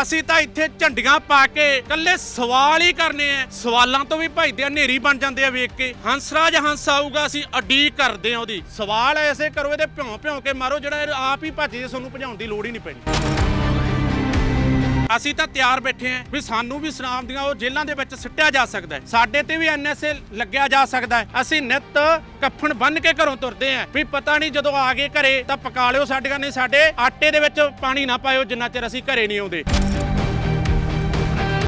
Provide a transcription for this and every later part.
ਅਸੀਂ ਤਾਂ ਇੱਥੇ ਝੰਡੀਆਂ ਪਾ ਕੇ ਕੱਲੇ ਸਵਾਲ ਹੀ ਕਰਨੇ ਆ। ਸਵਾਲਾਂ ਤੋਂ ਵੀ ਭਜਦੇ ਆ ਹਨੇਰੀ ਬਣ ਜਾਂਦੇ ਆ ਵੇਖ ਕੇ। ਹੰਸਰਾਜ ਹੰਸ ਆਊਗਾ, ਅਸੀਂ ਅਡੀਕ ਕਰਦੇ ਆ ਉਹਦੀ। ਸਵਾਲ ਐਸੇ ਕਰੋ, ਇਹਦੇ ਭਿਉਂ ਭਿਉਂ ਕੇ ਮਾਰੋ, ਜਿਹੜਾ ਆਪ ਹੀ ਭੱਜ ਜੇ, ਤੁਹਾਨੂੰ ਭਜਾਉਣ ਦੀ ਲੋੜ ਹੀ ਨਹੀਂ ਪੈਣੀ। ਅਸੀਂ ਤਾਂ ਤਿਆਰ ਬੈਠੇ ਆਂ ਵੀ ਸਾਨੂੰ ਵੀ ਸੁਨਾਮ ਦੀਆਂ ਉਹ ਜੇਲ੍ਹਾਂ ਦੇ ਵਿੱਚ ਸਿੱਟਿਆ ਜਾ ਸਕਦਾ ਹੈ। ਸਾਡੇ ਤੇ ਵੀ ਐਨਐਸਏ ਲੱਗਿਆ ਜਾ ਸਕਦਾ ਹੈ। ਅਸੀਂ ਨਿੱਤ ਕਫਨ ਬੰਨ ਕੇ ਘਰੋਂ ਤੁਰਦੇ ਆਂ ਵੀ ਪਤਾ ਨਹੀਂ ਜਦੋਂ ਆ ਗਏ ਘਰੇ ਤਾਂ ਪਕਾ ਲਿਓ ਸਾਡੀਆਂ, ਨਹੀਂ ਸਾਡੇ ਆਟੇ ਦੇ ਵਿੱਚ ਪਾਣੀ ਨਾ ਪਾਇਓ, ਜਿੰਨਾ ਚਿਰ ਅਸੀਂ ਘਰੇ ਨਹੀਂ ਆਉਂਦੇ।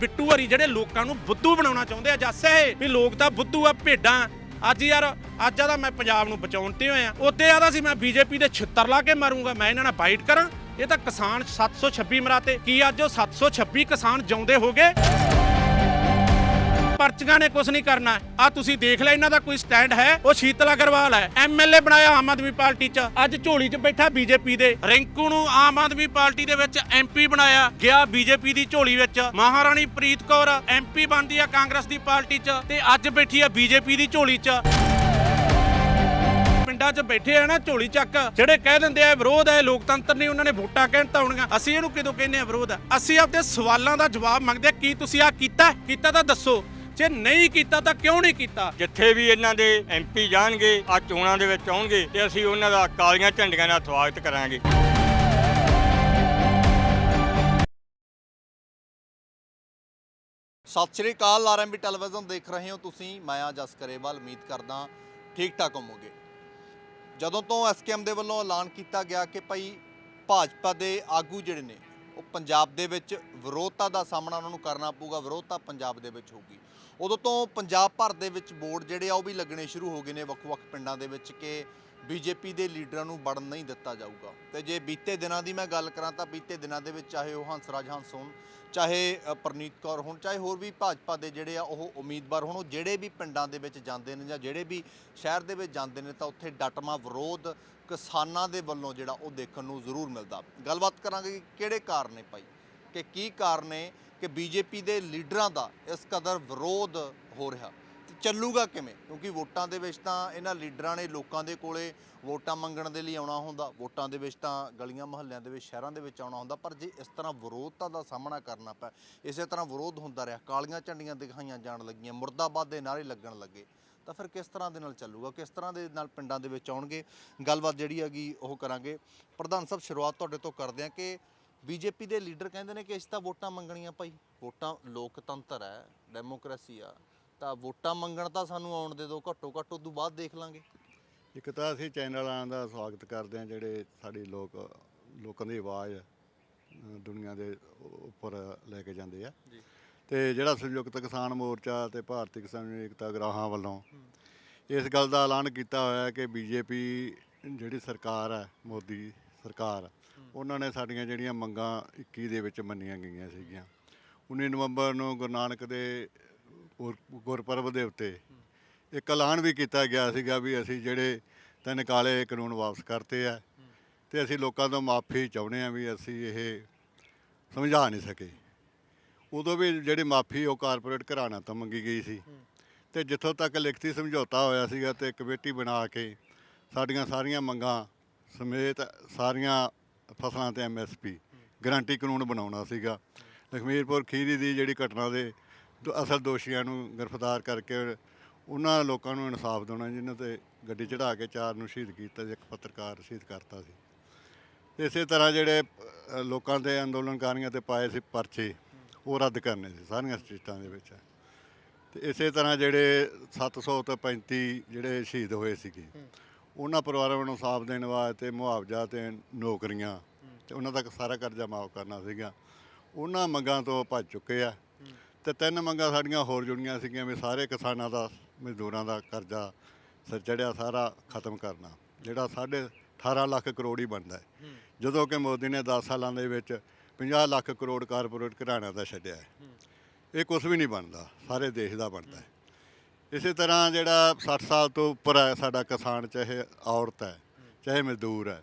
ਬਿੱਟੂ ਹਰੀ ਜਿਹੜੇ ਲੋਕਾਂ ਨੂੰ ਬੁੱਧੂ ਬਣਾਉਣਾ ਚਾਹੁੰਦੇ ਆ, ਜੱਸ ਇਹ ਵੀ ਲੋਕ ਤਾਂ ਬੁੱਧੂ ਆ, ਭੇਡਾਂ ਅੱਜ ਯਾਰ, ਅੱਜ ਆਦਾ ਮੈਂ ਪੰਜਾਬ ਨੂੰ ਬਚਾਉਣ ਤੇ ਹੋਇਆ। ਉੱਤੇ ਆਦਾ ਸੀ ਮੈਂ ਬੀਜੇਪੀ ਦੇ ਛਿੱਤਰ ਲਾ ਕੇ ਮਾਰੂੰਗਾ, ਮੈਂ ਇਹਨਾਂ ਨਾਲ ਬਾਈਟ ਕਰਾਂ। ਇਹ ਤਾਂ ਕਿਸਾਨ 726 ਮਰਾਤੇ ਕੀ ਅੱਜ ਉਹ 726 ਕਿਸਾਨ ਜਿਉਂਦੇ ਹੋ ਪਰਚੀਆਂ ਨੇ ਕੁਝ ਨਹੀਂ ਕਰਨਾ। ਆ ਤੁਸੀਂ ਦੇਖ ਲੈ, ਇਹਨਾਂ ਦਾ ਕੋਈ ਸਟੈਂਡ ਹੈ, ਉਹ ਸ਼ੀਤਲ ਅਗਰਵਾਲ ਹੈ। ਐਮਐਲਏ ਬਣਾਇਆ ਆਮ ਆਦਮੀ ਪਾਰਟੀ ਚ। ਅੱਜ ਝੋਲੀ 'ਚ ਬੈਠਾ ਬੀਜੇਪੀ ਦੇ। ਰਿੰਕੂ ਨੂੰ ਆਮ ਆਦਮੀ ਪਾਰਟੀ ਦੇ ਵਿੱਚ ਐਮਪੀ ਬਣਾਇਆ, ਗਿਆ ਬੀਜੇਪੀ ਦੀ ਝੋਲੀ ਵਿੱਚ। ਮਹਾਰਾਣੀ ਪ੍ਰੀਤ ਕੌਰ ਐਮਪੀ ਬਣਦੀ ਆ ਕਾਂਗਰਸ ਦੀ ਪਾਰਟੀ ਚ ਤੇ ਅੱਜ ਬੈਠੀ ਆ ਬੀਜੇਪੀ ਦੀ ਝੋਲੀ ਚ। ਪਿੰਡਾਂ 'ਚ ਬੈਠੇ ਆ ਨਾ ਝੋਲੀ ਚੱਕ ਜਿਹੜੇ ਕਹਿ ਦਿੰਦੇ ਆ ਵਿਰੋਧ ਹੈ ਲੋਕਤੰਤਰ ਨਹੀਂ ਉਹਨਾਂ ਨੇ ਵੋਟਾਂ ਕਹਿਣ ਤਾਂ ਆਉਣੀਆਂ ਅਸੀਂ ਇਹਨੂੰ ਕਿਦੋਂ ਕਹਿੰਦੇ ਆ ਵਿਰੋਧ? ਆ ਅਸੀਂ ਆਪਣੇ ਸਵਾਲਾਂ ਦਾ ਜਵਾਬ ਮੰਗਦੇ ਆ, ਕੀ ਤੁਸੀਂ ਆ ਕੀਤਾ? ਕੀਤਾ ਤਾਂ ਦੱਸੋ। ਜੇ ਨਹੀਂ ਕੀਤਾ ਤਾਂ ਕਿਉਂ ਨਹੀਂ ਕੀਤਾ? ਜਿੱਥੇ ਵੀ ਇਹਨਾਂ ਦੇ ਐਮਪੀ ਜਾਣਗੇ ਆ ਚੋਣਾਂ ਦੇ ਵਿੱਚ ਆਉਣਗੇ ਤੇ ਅਸੀਂ ਉਹਨਾਂ ਦਾ ਕਾਲੀਆਂ ਝੰਡੀਆਂ ਨਾਲ ਸਵਾਗਤ ਕਰਾਂਗੇ। ਸਤਿ ਸ਼੍ਰੀ ਅਕਾਲ ਆਰਐਮਬੀ ਟੈਲੀਵਿਜ਼ਨ ਦੇਖ ਰਹੇ ਹੋ ਤੁਸੀਂ। ਮੈਂ ਆ ਜਸ ਕਰੇਵਾਲ ਉਮੀਦ ਕਰਦਾ ਠੀਕ ਠਾਕ ਹੋਵੋਗੇ। ਜਦੋਂ ਤੋਂ ਐਸਕੇਐਮ ਦੇ ਵੱਲੋਂ ਐਲਾਨ ਕੀਤਾ ਗਿਆ ਕਿ ਭਾਈ ਭਾਜਪਾ ਦੇ ਆਗੂ ਜਿਹੜੇ ਨੇ, ਉਹ ਪੰਜਾਬ ਦੇ ਵਿੱਚ ਵਿਰੋਧਤਾ ਦਾ ਸਾਹਮਣਾ ਉਹਨਾਂ ਨੂੰ ਕਰਨਾ ਪਊਗਾ, ਵਿਰੋਧਤਾ ਪੰਜਾਬ ਦੇ ਵਿੱਚ ਹੋਊਗੀ। ਉਦੋਂ ਤੋਂ ਪੰਜਾਬ ਭਰ ਦੇ ਵਿੱਚ ਬੋਰਡ ਜਿਹੜੇ ਆ, ਉਹ ਵੀ ਲੱਗਣੇ ਸ਼ੁਰੂ ਹੋ ਗਏ ਨੇ ਵੱਖ-ਵੱਖ ਪਿੰਡਾਂ ਦੇ ਵਿੱਚ ਕਿ ਬੀਜੇਪੀ ਦੇ ਲੀਡਰਾਂ ਨੂੰ ਵੜਨ ਨਹੀਂ ਦਿੱਤਾ ਜਾਊਗਾ। ਤੇ ਜੇ ਬੀਤੇ ਦਿਨਾਂ ਦੀ ਮੈਂ ਗੱਲ ਕਰਾਂ ਤਾਂ ਬੀਤੇ ਦਿਨਾਂ ਦੇ ਵਿੱਚ ਚਾਹੇ ਉਹ ਹੰਸਰਾਜ ਹੰਸ ਹੋਣ ਚਾਹੇ ਅ, ਪ੍ਰਨੀਤ ਕੌਰ ਹੋਣ ਚਾਹੇ ਹੋਰ ਵੀ ਭਾਜਪਾ ਦੇ ਜਿਹੜੇ ਆ ਉਹ ਉਮੀਦਵਾਰ ਹੋਣ ਉਹ ਜਿਹੜੇ ਵੀ ਪਿੰਡਾਂ ਦੇ ਵਿੱਚ ਜਾਂਦੇ ਨੇ ਜਾਂ ਜਿਹੜੇ ਵੀ ਸ਼ਹਿਰ ਦੇ ਵਿੱਚ ਜਾਂਦੇ ਨੇ ਤਾਂ ਉੱਥੇ ਡਟਮਾ ਵਿਰੋਧ ਕਿਸਾਨਾਂ ਦੇ ਵੱਲੋਂ ਜਿਹੜਾ ਉਹ ਦੇਖਣ ਨੂੰ ਜ਼ਰੂਰ ਮਿਲਦਾ। ਗੱਲਬਾਤ ਕਰਾਂਗੇ ਕਿ ਕਿਹੜੇ ਕਾਰਨ ਨੇ ਭਾਈ? ਕਿ ਕੀ ਕਾਰਨ ਨੇ ਕਿ ਬੀਜੇਪੀ ਦੇ ਲੀਡਰਾਂ ਦਾ ਇਸ ਕਦਰ ਵਿਰੋਧ ਹੋ ਰਿਹਾ? ਚੱਲੂਗਾ ਕਿਵੇਂ? ਕਿਉਂਕਿ ਵੋਟਾਂ ਦੇ ਵਿੱਚ ਤਾਂ ਇਹਨਾਂ ਲੀਡਰਾਂ ਨੇ ਲੋਕਾਂ ਦੇ ਕੋਲੇ ਵੋਟਾਂ ਮੰਗਣ ਦੇ ਲਈ ਆਉਣਾ ਹੁੰਦਾ। ਵੋਟਾਂ ਦੇ ਵਿੱਚ ਤਾਂ ਗਲੀਆਂ ਮੁਹੱਲਿਆਂ ਦੇ ਵਿੱਚ, ਸ਼ਹਿਰਾਂ ਦੇ ਵਿੱਚ ਆਉਣਾ ਹੁੰਦਾ। ਪਰ ਜੇ ਇਸ ਤਰ੍ਹਾਂ ਵਿਰੋਧਤਾ ਦਾ ਸਾਹਮਣਾ ਕਰਨਾ ਪਿਆ ਇਸੇ ਤਰ੍ਹਾਂ ਵਿਰੋਧ ਹੁੰਦਾ ਰਿਹਾ। ਕਾਲੀਆਂ ਝੰਡੀਆਂ ਦਿਖਾਈਆਂ ਜਾਣ ਲੱਗੀਆਂ, ਮੁਰਦਾਬਾਦ ਦੇ ਨਾਰੇ ਲੱਗਣ ਲੱਗੇ। ਤਾਂ ਫਿਰ ਕਿਸ ਤਰ੍ਹਾਂ ਦੇ ਨਾਲ ਚੱਲੂਗਾ? ਕਿਸ ਤਰ੍ਹਾਂ ਦੇ ਨਾਲ ਪਿੰਡਾਂ ਦੇ ਵਿੱਚ ਆਉਣਗੇ? ਗੱਲਬਾਤ ਜਿਹੜੀ ਹੈਗੀ ਉਹ ਕਰਾਂਗੇ। ਪ੍ਰਧਾਨ ਸਾਹਿਬ, ਸ਼ੁਰੂਆਤ ਤੁਹਾਡੇ ਤੋਂ ਕਰਦੇ ਹਾਂ ਕਿ ਬੀਜੇਪੀ ਦੇ ਲੀਡਰ ਕਹਿੰਦੇ ਨੇ ਕਿ ਅਸੀਂ ਤਾਂ ਵੋਟਾਂ ਮੰਗਣੀਆਂ ਭਾਈ। ਵੋਟਾਂ ਲੋਕਤੰਤਰ ਹੈ, ਡੈਮੋਕ੍ਰੇਸੀ ਆ। ਤਾਂ ਵੋਟਾਂ ਮੰਗਣ ਤਾਂ ਸਾਨੂੰ ਆਉਣ ਦੇ ਦਿਓ ਘੱਟੋ ਘੱਟ ਉਦੋਂ ਬਾਅਦ ਦੇਖ ਲਾਂਗੇ। ਇੱਕ ਤਾਂ ਅਸੀਂ ਚੈਨਲਾਂ ਦਾ ਸਵਾਗਤ ਕਰਦੇ ਹਾਂ ਜਿਹੜੇ ਸਾਡੀ ਲੋਕ ਲੋਕਾਂ ਦੀ ਆਵਾਜ਼ ਅ, ਦੁਨੀਆ ਦੇ ਉੱਪਰ ਲੈ ਕੇ ਜਾਂਦੇ ਆ। ਜੀ। ਤੇ ਜਿਹੜਾ ਸੰਯੁਕਤ ਕਿਸਾਨ ਮੋਰਚਾ ਤੇ ਭਾਰਤੀ ਕਿਸਾਨ ਏਕਤਾ ਗਰਾਹਾਂ ਵੱਲੋਂ ਇਸ ਗੱਲ ਦਾ ਐਲਾਨ ਕੀਤਾ ਹੋਇਆ ਹੈ ਕਿ ਬੀਜੇਪੀ ਜਿਹੜੀ ਸਰਕਾਰ ਹੈ ਮੋਦੀ ਸਰਕਾਰ ਉਹਨਾਂ ਨੇ ਸਾਡੀਆਂ ਜਿਹੜੀਆਂ ਮੰਗਾਂ 21 ਦੇ ਵਿੱਚ ਮੰਨੀਆਂ ਗਈਆਂ ਸੀਗੀਆਂ। 19 ਨਵੰਬਰ ਨੂੰ ਗੁਰੂ ਨਾਨਕ ਦੇ ਗੁਰ- ਗੁਰਪੁਰਬ ਦੇ ਉੱਤੇ। ਇੱਕ ਐਲਾਨ ਵੀ ਕੀਤਾ ਗਿਆ ਸੀਗਾ ਵੀ ਅਸੀਂ ਜਿਹੜੇ ਤਿੰਨ ਕਾਲੇ ਕਾਨੂੰਨ ਵਾਪਸ ਕਰਤੇ ਆ ਤੇ ਅਸੀਂ ਲੋਕਾਂ ਤੋਂ ਮਾਫੀ ਚਾਹੁੰਦੇ ਆ ਵੀ ਅਸੀਂ ਇਹ ਸਮਝਾ ਨਹੀਂ ਸਕੇ। ਉਦੋਂ ਵੀ ਜਿਹੜੀ ਮਾਫੀ ਉਹ ਕਾਰਪੋਰੇਟ ਘਰਾਣਾ ਤੋਂ ਮੰਗੀ ਗਈ ਸੀ ਤੇ ਜਿੱਥੋਂ ਤੱਕ ਲਿਖਤੀ ਸਮਝੌਤਾ ਹੋਇਆ ਸੀਗਾ ਤੇ ਕਮੇਟੀ ਬਣਾ ਕੇ ਸਾਡੀਆਂ ਸਾਰੀਆਂ ਮੰਗਾਂ ਸਮੇਤ ਸਾਰੀਆਂ ਫਸਲਾਂ ਤੇ ਐਮਐਸਪੀ ਗਰੰਟੀ ਕਾਨੂੰਨ ਬਣਾਉਣਾ ਸੀਗਾ। ਲਖਮੀਰਪੁਰ ਖੀਰੀ ਦੀ ਜਿਹੜੀ ਘਟਨਾ ਦੇ ਦੋ- ਅਸਲ ਦੋਸ਼ੀਆਂ ਨੂੰ ਗ੍ਰਿਫਤਾਰ ਕਰਕੇ ਉਹਨਾਂ ਲੋਕਾਂ ਨੂੰ ਇਨਸਾਫ ਦੇਣਾ ਜਿਨ੍ਹਾਂ ਤੇ ਗੱਡੀ ਚੜਾ ਕੇ ਚਾਰ ਨੂੰ ਸ਼ਹੀਦ ਕੀਤਾ ਤੇ ਇੱਕ ਪੱਤਰਕਾਰ ਸ਼ਹੀਦ ਕਰਤਾ ਸੀ। ਤੇ ਇਸੇ ਤਰ੍ਹਾਂ ਜਿਹੜੇ ਅ, ਲੋਕਾਂ 'ਤੇ ਅੰਦੋਲਨਕਾਰੀਆਂ ਤੇ ਪਾਏ ਸੀ ਪਰਚੇ ਉਹ ਰੱਦ ਕਰਨੇ ਸੀ ਸਾਰੀਆਂ ਸਟੇਟਾਂ ਦੇ ਵਿੱਚ। ਤੇ ਇਸੇ ਤਰ੍ਹਾਂ ਜਿਹੜੇ 700 ਤੋਂ 35 ਜਿਹੜੇ ਸ਼ਹੀਦ ਹੋਏ ਸੀਗੇ ਉਹਨਾਂ ਪਰਿਵਾਰਾਂ ਨੂੰ ਇਨਸਾਫ ਦੇਣ ਵਾਸਤੇ ਮੁਆਵਜ਼ਾ ਤੇ ਨੌਕਰੀਆਂ ਤੇ ਉਹਨਾਂ ਤੱਕ ਸਾਰਾ ਕਰਜ਼ਾ ਮਾਫ ਕਰਨਾ ਸੀਗਾ। ਉਹਨਾਂ ਮੰਗਾਂ ਤੋਂ ਭੱਜ ਚੁੱਕੇ ਆ। ਤੇ ਤਿੰਨ ਮੰਗਾਂ ਸਾਡੀਆਂ ਹੋਰ ਜੁੜੀਆਂ ਸੀਗੀਆਂ ਵੀ ਸਾਰੇ ਕਿਸਾਨਾਂ ਦਾ ਮਜ਼ਦੂਰਾਂ ਦਾ ਕਰਜ਼ਾ ਸਿਰ ਚੜਿਆ ਸਾਰਾ ਖਤਮ ਕਰਨਾ ਜਿਹੜਾ ਸਾਢੇ 18 ਲੱਖ ਕਰੋੜ ਹੀ ਬਣਦਾ ਹੈ। ਜਦੋਂ ਕਿ ਮੋਦੀ ਨੇ 10 ਸਾਲਾਂ ਦੇ ਵਿੱਚ 50 ਲੱਖ ਕਰੋੜ ਕਾਰਪੋਰੇਟ ਘਰਾਣਿਆਂ ਦਾ ਛੱਡਿਆ ਹੈ। ਇਹ ਕੁਝ ਵੀ ਨਹੀਂ ਬਣਦਾ ਸਾਰੇ ਦੇਸ਼ ਦਾ ਬਣਦਾ ਹੈ। ਇਸੇ ਤਰ੍ਹਾਂ ਜਿਹੜਾ 60 ਸਾਲ ਤੋਂ ਉੱਪਰ ਹੈ ਸਾਡਾ ਕਿਸਾਨ ਚਾਹੇ ਔਰਤ ਹੈ ਚਾਹੇ ਮਜ਼ਦੂਰ ਹੈ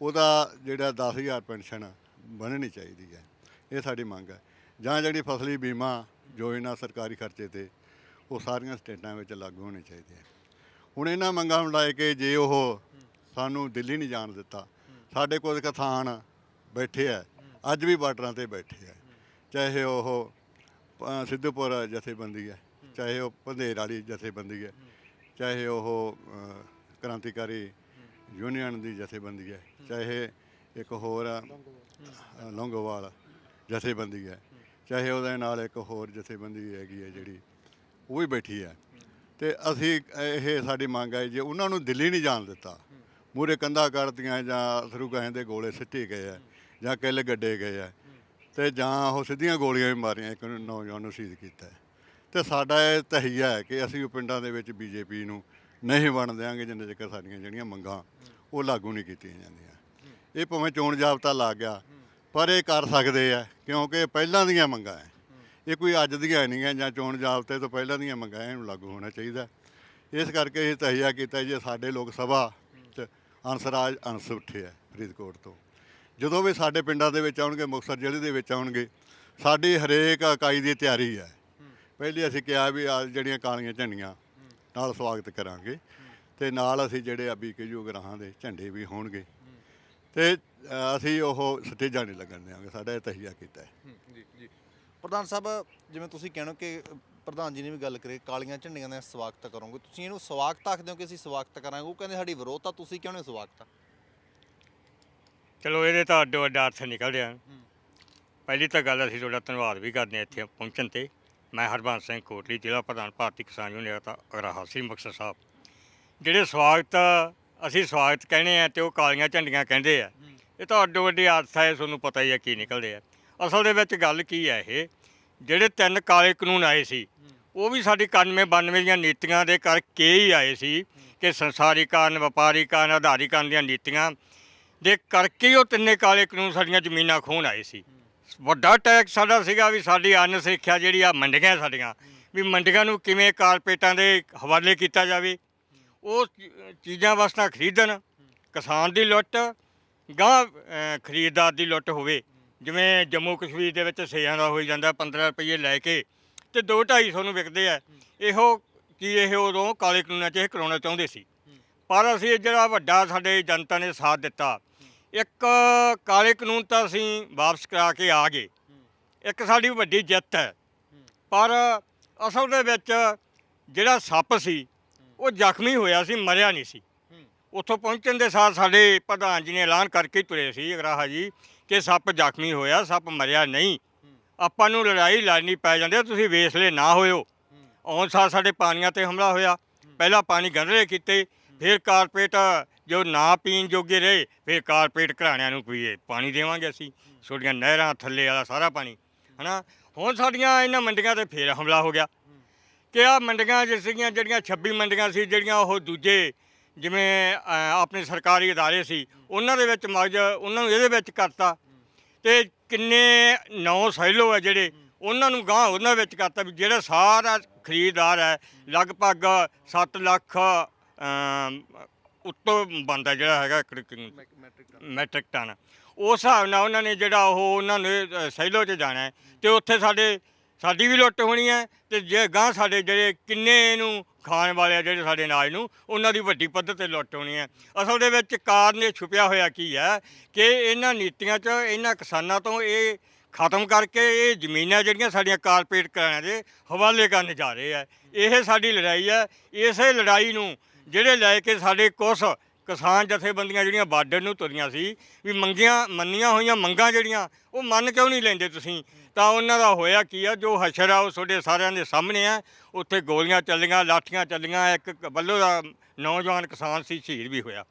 ਉਹਦਾ ਜਿਹੜਾ 10000 ਪੈਨਸ਼ਨ ਬਣਨੀ ਚਾਹੀਦੀ ਹੈ ਇਹ ਸਾਡੀ ਮੰਗ ਹੈ। ਜਾਂ ਜਿਹੜੀ ਫਸਲੀ ਬੀਮਾ ਯੋਜਨਾ ਸਰਕਾਰੀ ਖਰਚੇ ਤੇ ਉਹ ਸਾਰੀਆਂ ਸਟੇਟਾਂ ਵਿੱਚ ਲਾਗੂ ਹੋਣੀ ਚਾਹੀਦੀ ਹੈ ਹੁਣ ਇਹਨਾਂ ਮੰਗਾਂ ਨੂੰ ਲੈ ਕੇ ਜੇ ਉਹ ਸਾਨੂੰ ਦਿੱਲੀ ਨਹੀਂ ਜਾਣ ਦਿੱਤਾ ਸਾਡੇ ਕੋਲ ਕਥਾਨ ਬੈਠੇ ਆ ਅੱਜ ਵੀ ਬਾਰਡਰਾਂ ਤੇ ਬੈਠੇ ਆ। ਚਾਹੇ ਉਹ ਸਿੱਧੂਪੁਰ ਜਥੇਬੰਦੀ ਹੈ ਚਾਹੇ ਉਹ ਪੰਧੇਰ ਵਾਲੀ ਜਥੇਬੰਦੀ ਹੈ ਚਾਹੇ ਉਹ ਕ੍ਰਾਂਤੀਕਾਰੀ ਯੂਨੀਅਨ ਦੀ ਜਥੇਬੰਦੀ ਹੈ ਚਾਹੇ ਇੱਕ ਹੋਰ ਆ, ਲੌਂਗੋਵਾਲ ਜਥੇਬੰਦੀ ਹੈ ਚਾਹੇ ਉਹਦੇ ਨਾਲ ਇੱਕ ਹੋਰ ਜਥੇਬੰਦੀ ਹੈਗੀ ਹੈ ਜਿਹੜੀ, ਉਹ ਵੀ ਬੈਠੀ ਹੈ ਤੇ ਅਸੀਂ ਇਹ ਸਾਡੀ ਮੰਗ ਹੈ ਜੇ ਉਹਨਾਂ ਨੂੰ ਦਿੱਲੀ ਨਹੀਂ ਜਾਣ ਦਿੱਤਾ ਮੂਰੇ ਕੰਧਾ ਕਰਤੀਆਂ ਜਾਂ ਅਥਰੂ ਗਾਹਾਂ ਦੇ ਗੋਲੇ ਸਿੱਟੇ ਗਏ ਆ ਜਾਂ ਕਿੱਲ ਗੱਡੇ ਗਏ ਆ ਤੇ ਜਾਂ ਉਹ ਸਿੱਧੀਆਂ ਗੋਲੀਆਂ ਵੀ ਮਾਰੀਆਂ, ਇੱਕ ਨੌਜਵਾਨ ਨੂੰ ਸ਼ਹੀਦ ਕੀਤਾ ਹੈ। ਤੇ ਸਾਡਾ ਇਹ ਤਹੀਆ ਹੈ ਕਿ ਅਸੀਂ ਉਹ ਪਿੰਡਾਂ ਦੇ ਵਿੱਚ ਬੀਜੇਪੀ ਨੂੰ ਨਹੀਂ ਵੰਡ ਦਿਆਂਗੇ, ਜਿੰਨੇ ਚਿਰ ਸਾਡੀਆਂ ਜਿਹੜੀਆਂ ਮੰਗਾਂ ਉਹ ਲਾਗੂ ਨਹੀਂ ਕੀਤੀਆਂ ਜਾਂਦੀਆਂ ਇਹ ਭਾਵੇਂ ਚੋਣ ਜਾਬਤਾ ਲੱਗ ਗਿਆ ਪਰ ਇਹ ਕਰ ਸਕਦੇ ਆ, ਕਿਉਂਕਿ ਪਹਿਲਾਂ ਦੀਆਂ ਮੰਗਾਂ ਹੈ ਇਹ ਕੋਈ ਅੱਜ ਦੀਆਂ ਨਹੀਂ ਹੈ ਜਾਂ ਚੋਣ ਜਾਬਤੇ ਤੋਂ ਪਹਿਲਾਂ ਦੀਆਂ ਮੰਗਾਂ ਇਹਨੂੰ ਲਾਗੂ ਹੋਣਾ ਚਾਹੀਦਾ। ਇਸ ਕਰਕੇ ਇਹ ਤਹੀਆ ਕੀਤਾ ਜੇ ਸਾਡੇ ਲੋਕ ਸਭਾ ਚ ਅੰਸਰਾਜ ਅੰਸ ਉੱਠੇ ਆ ਫਰੀਦਕੋਟ ਤੋਂ। ਜਦੋਂ ਵੀ ਸਾਡੇ ਪਿੰਡਾਂ ਦੇ ਵਿੱਚ ਆਉਣਗੇ, ਮੁਕਤਸਰ ਜ਼ਿਲ੍ਹੇ ਦੇ ਵਿੱਚ ਆਉਣਗੇ, ਸਾਡੀ ਹਰੇਕ ਇਕਾਈ ਦੀ ਤਿਆਰੀ ਹੈ ਪਹਿਲੇ ਅਸੀਂ ਕਿਹਾ ਵੀ ਆ ਜਿਹੜੀਆਂ ਕਾਲੀਆਂ ਝੰਡੀਆਂ, ਨਾਲ ਸਵਾਗਤ ਕਰਾਂਗੇ ਤੇ ਨਾਲ ਅਸੀਂ ਜਿਹੜੇ ਆ ਬੀਕੇ ਗ੍ਰਾਹਾਂ ਦੇ ਝੰਡੇ ਵੀ ਹੋਣਗੇ। ਤੇ ਅ, ਅਸੀਂ ਉਹ ਸਟੇਜਾਂ ਨਹੀਂ ਲੱਗਣ ਦਿਆਂਗੇ ਸਾਡਾ ਇਹ ਤਹੀਆ ਕੀਤਾ ਹੈ। ਜੀ ਜੀ। ਪ੍ਰਧਾਨ ਸਾਹਿਬ ਜਿਵੇਂ ਤੁਸੀਂ ਕਹਿਣੋ ਕਿ ਪ੍ਰਧਾਨ ਜੀ ਨੇ ਵੀ ਗੱਲ ਕਰੀ ਕਾਲੀਆਂ ਝੰਡੀਆਂ ਦਾ ਸਵਾਗਤ ਕਰੋਗੇ ਤੁਸੀਂ ਇਹਨੂੰ ਸਵਾਗਤ ਆਖਦੇ ਹੋ ਕਿ ਅਸੀਂ ਸਵਾਗਤ ਕਰਾਂਗੇ? ਉਹ ਕਹਿੰਦੇ ਸਾਡੀ ਵਿਰੋਧਤਾ ਤੁਸੀਂ ਕਿਉਂ ਨਹੀਂ ਸਵਾਗਤ? ਚਲੋ ਇਹਦੇ ਤਾਂ ਅੱਡੋ ਅੱਡ ਅਰਥ ਨਿਕਲਦੇ ਆ। ਪਹਿਲੀ ਤਾਂ ਗੱਲ ਅਸੀਂ ਤੁਹਾਡਾ ਧੰਨਵਾਦ ਵੀ ਕਰਦੇ ਹਾਂ ਇੱਥੇ ਪਹੁੰਚਣ ਤੇ। ਮੈਂ ਹਰਬੰਸ ਸਿੰਘ ਕੋਟਲੀ ਜ਼ਿਲ੍ਹਾ ਪ੍ਰਧਾਨ ਭਾਰਤੀ ਕਿਸਾਨ ਯੂਨੀਅਨ ਦਾ ਅਗਰਾਹਾ ਸ੍ਰੀ ਮੁਕਤਸਰ ਸਾਹਿਬ। ਜਿਹੜੇ ਸਵਾਗਤ ਅਸੀਂ ਸਵਾਗਤ ਕਹਿੰਦੇ ਆ ਤੇ ਉਹ ਕਾਲੀਆਂ ਝੰਡੀਆਂ ਕਹਿੰਦੇ ਆ। ਇਹ ਤਾਂ ਅੱਡੋ ਅੱਡੀ ਅਰਥ ਹੈ, ਤੁਹਾਨੂੰ ਪਤਾ ਹੀ ਹੈ ਕੀ ਨਿਕਲਦੇ ਆ। ਅਸਲ ਦੇ ਵਿੱਚ ਗੱਲ ਕੀ ਹੈ ਇਹ, ਜਿਹੜੇ ਤਿੰਨ ਕਾਲੇ ਕਾਨੂੰਨ ਆਏ ਸੀ, ਉਹ ਵੀ ਸਾਡੀ 91 92 ਦੀਆਂ ਨੀਤੀਆਂ ਦੇ ਕਰਕੇ ਹੀ ਆਏ ਸੀ ਕਿ ਸੰਸਾਰੀਕਰਨ, ਵਪਾਰੀਕਰਨ, ਆਧਾਰੀਕਰਨ ਦੀਆਂ ਨੀਤੀਆਂ ਦੇ ਕਰਕੇ ਹੀ ਉਹ ਤਿੰਨੇ ਕਾਲੇ ਕਾਨੂੰਨ ਸਾਡੀਆਂ ਜ਼ਮੀਨਾਂ ਖੋਹਣ ਆਏ ਸੀ। ਵੱਡਾ ਟੈਕਸ ਸਾਡਾ ਸੀਗਾ ਵੀ ਸਾਡੀ ਅੰਨ ਸਿੱਖਿਆ ਜਿਹੜੀ ਆ ਮੰਡੀਆਂ ਸਾਡੀਆਂ, ਵੀ ਮੰਡੀਆਂ ਨੂੰ ਕਿਵੇਂ ਕਾਰਪੇਟਾਂ ਦੇ ਹਵਾਲੇ ਕੀਤਾ ਜਾਵੇ। ਉਹ ਚੀ- ਚੀਜ਼ਾਂ ਵਸਤਾਂ ਖਰੀਦਣ, ਕਿਸਾਨ ਦੀ ਲੁੱਟ ਗਾਂ ਖਰੀਦਦਾਰ ਦੀ ਲੁੱਟ ਹੋਵੇ। ਜਿਵੇਂ ਜੰਮੂ ਕਸ਼ਮੀਰ ਦੇ ਵਿੱਚ ਸੇਆਂ ਦਾ ਹੋਈ ਜਾਂਦਾ 15 ਰੁਪਏ ਲੈ ਕੇ ਤੇ 2 250 ਨੂੰ ਵਿਕਦੇ ਆ। ਇਹੋ ਕੀ ਇਹ ਉਦੋਂ ਕਾਲੇ ਕਾਨੂੰਨਾਂ 'ਚ ਇਹ ਕਰਾਉਣਾ ਚਾਹੁੰਦੇ ਸੀ। ਪਰ ਅਸੀਂ ਇਹ ਜਿਹੜਾ ਵੱਡਾ ਸਾਡੇ ਜਨਤਾ ਨੇ ਸਾਥ ਦਿੱਤਾ, ਇੱਕ ਕਾਲੇ ਕਾਨੂੰਨ ਤਾਂ ਅਸੀਂ ਵਾਪਸ ਕਰਾ ਕੇ ਆ ਗਏ। ਇੱਕ ਸਾਡੀ ਵੱਡੀ ਜਿੱਤ ਹੈ। ਪਰ ਅਸਲ ਦੇ ਵਿੱਚ ਜਿਹੜਾ ਸੱਪ ਸੀ ਉਹ ਜ਼ਖਮੀ ਹੋਇਆ ਸੀ ਮਰਿਆ ਨਹੀਂ ਸੀ। ਉੱਥੋਂ ਪਹੁੰਚਣ ਦੇ ਸਾਥ ਸਾਡੇ ਪ੍ਰਧਾਨ ਜੀ ਨੇ ਐਲਾਨ ਕਰਕੇ ਤੁਰੇ ਸੀ ਅਗਰਾਹਾ ਜੀ ਕਿ ਸੱਪ ਜ਼ਖਮੀ ਹੋਇਆ ਸੱਪ ਮਰਿਆ ਨਹੀਂ। ਆਪਾਂ ਨੂੰ ਲੜਾਈ ਲੜਨੀ ਪੈ ਜਾਂਦੀ ਤੁਸੀਂ ਵੇਸਲੇ ਨਾ ਹੋਇਓ। ਆਉਣ ਸਾਲ ਸਾਡੇ ਪਾਣੀਆਂ ਤੇ ਹਮਲਾ ਹੋਇਆ। ਪਹਿਲਾਂ ਪਾਣੀ ਗੰਧਲੇ ਕੀਤੇ ਫਿਰ ਕਾਰਪੇਟ ਜੋ ਨਾ ਪੀਣ ਜੋਗੇ ਰਹੇ ਫਿਰ ਕਾਰਪੇਟ ਘਰਾਣਿਆਂ ਨੂੰ ਪੀਏ ਪਾਣੀ ਦੇਵਾਂਗੇ ਅਸੀਂ। ਛੋਟੀਆਂ ਨਹਿਰਾਂ ਥੱਲੇ ਵਾਲਾ ਸਾਰਾ ਪਾਣੀ ਹਨਾ? ਹੁਣ ਸਾਡੀਆਂ ਇਹਨਾਂ ਮੰਡੀਆਂ ਤੇ ਫੇਰ ਹਮਲਾ ਹੋ ਗਿਆ। ਕਿ ਆ ਮੰਡੀਆਂ ਜਿਸ ਸੀਗੀਆਂ ਜਿਹੜੀਆਂ 26 ਮੰਡੀਆਂ ਸੀ ਜਿਹੜੀਆਂ ਉਹ ਦੂਜੇ ਜਿਵੇਂ ਆਪਣੇ ਸਰਕਾਰੀ ਅਦਾਰੇ ਸੀ ਉਹਨਾਂ ਦੇ ਵਿੱਚ ਮਗਜ ਉਹਨਾਂ ਨੂੰ ਇਹਦੇ ਵਿੱਚ ਕਰਤਾ। ਤੇ ਕਿੰਨੇ ਨੌ ਸੈਲੋ ਆ ਜਿਹੜੇ ਉਹਨਾਂ ਨੂੰ ਗਾਂ ਉਹਨਾਂ ਵਿੱਚ ਕਰਤਾ ਵੀ ਜਿਹੜਾ ਸਾਰਾ ਖਰੀਦਦਾਰ ਹੈ ਲਗਭਗ 7 ਲੱਖ ਉੱਤੋਂ ਬੰਦਾ ਜਿਹੜਾ ਹੈਗਾ ਮੈਟ੍ਰਿਕ ਟਨ। ਉਸ ਹਿਸਾਬ ਨਾਲ ਉਹਨਾਂ ਨੇ ਜਿਹੜਾ ਉਹ ਉਹਨਾਂ ਨੇ ਸੈਲੋ 'ਚ ਜਾਣਾ ਹੈ। ਤੇ ਉੱਥੇ ਸਾਡੇ ਸਾਡੀ ਵੀ ਲੁੱਟ ਹੋਣੀ ਹੈ ਤੇ ਜੇ ਗਾਂ ਸਾਡੇ ਜਿਹੜੇ ਕਿੰਨੇ ਇਹਨੂੰ ਖਾਣ ਵਾਲੇ ਆ, ਜਿਹੜੇ ਸਾਡੇ ਅਨਾਜ ਨੂੰ, ਉਹਨਾਂ ਦੀ ਵੱਡੀ ਪੱਧਰ ਤੇ ਲੁੱਟ ਹੋਣੀ ਹੈ। ਅਸਲ ਦੇ ਵਿੱਚ ਕਾਰਨ ਇਹ ਛੁਪਿਆ ਹੋਇਆ ਕੀ ਹੈ ਕਿ ਇਹਨਾਂ ਨੀਤੀਆਂ 'ਚ, ਇਹਨਾਂ ਕਿਸਾਨਾਂ ਤੋਂ ਇਹ ਖਤਮ ਕਰਕੇ ਇਹ ਜ਼ਮੀਨਾਂ ਜਿਹੜੀਆਂ ਸਾਡੀਆਂ ਕਾਰਪੋਰੇਟ ਘਰਾਣਿਆਂ ਦੇ ਹਵਾਲੇ ਕਰਨ ਜਾ ਰਹੇ ਆ। ਇਹ ਸਾਡੀ ਲੜਾਈ ਹੈ ਇਸੇ ਲੜਾਈ ਨੂੰ ਜਿਹੜੇ ਲੈ ਕੇ ਸਾਡੇ ਕੁਛ ਕਿਸਾਨ ਜਥੇਬੰਦੀਆਂ ਜਿਹੜੀਆਂ ਬਾਰਡਰ ਨੂੰ ਤੁਰੀਆਂ ਸੀ, ਵੀ ਮੰਗੀਆਂ, ਮੰਨੀਆਂ ਹੋਈਆਂ ਮੰਗਾਂ ਜਿਹੜੀਆਂ, ਉਹ ਮੰਨ ਕਿਉਂ ਨਹੀਂ ਲੈਂਦੇ ਤੁਸੀਂ? ਤਾਂ ਉਹਨਾਂ ਦਾ ਹੋਇਆ ਕੀ ਆ? ਜੋ ਹਸ਼ਰ ਆ, ਉਹ ਤੁਹਾਡੇ ਸਾਰਿਆਂ ਦੇ ਸਾਹਮਣੇ ਆ। ਉੱਥੇ ਗੋਲੀਆਂ ਚੱਲੀਆਂ, ਲਾਠੀਆਂ ਚੱਲੀਆਂ, ਇੱਕ ਬੱਲੋ ਦਾ ਨੌਜਵਾਨ ਕਿਸਾਨ ਸੀ, ਸ਼ਹੀਦ ਵੀ ਹੋਇਆ।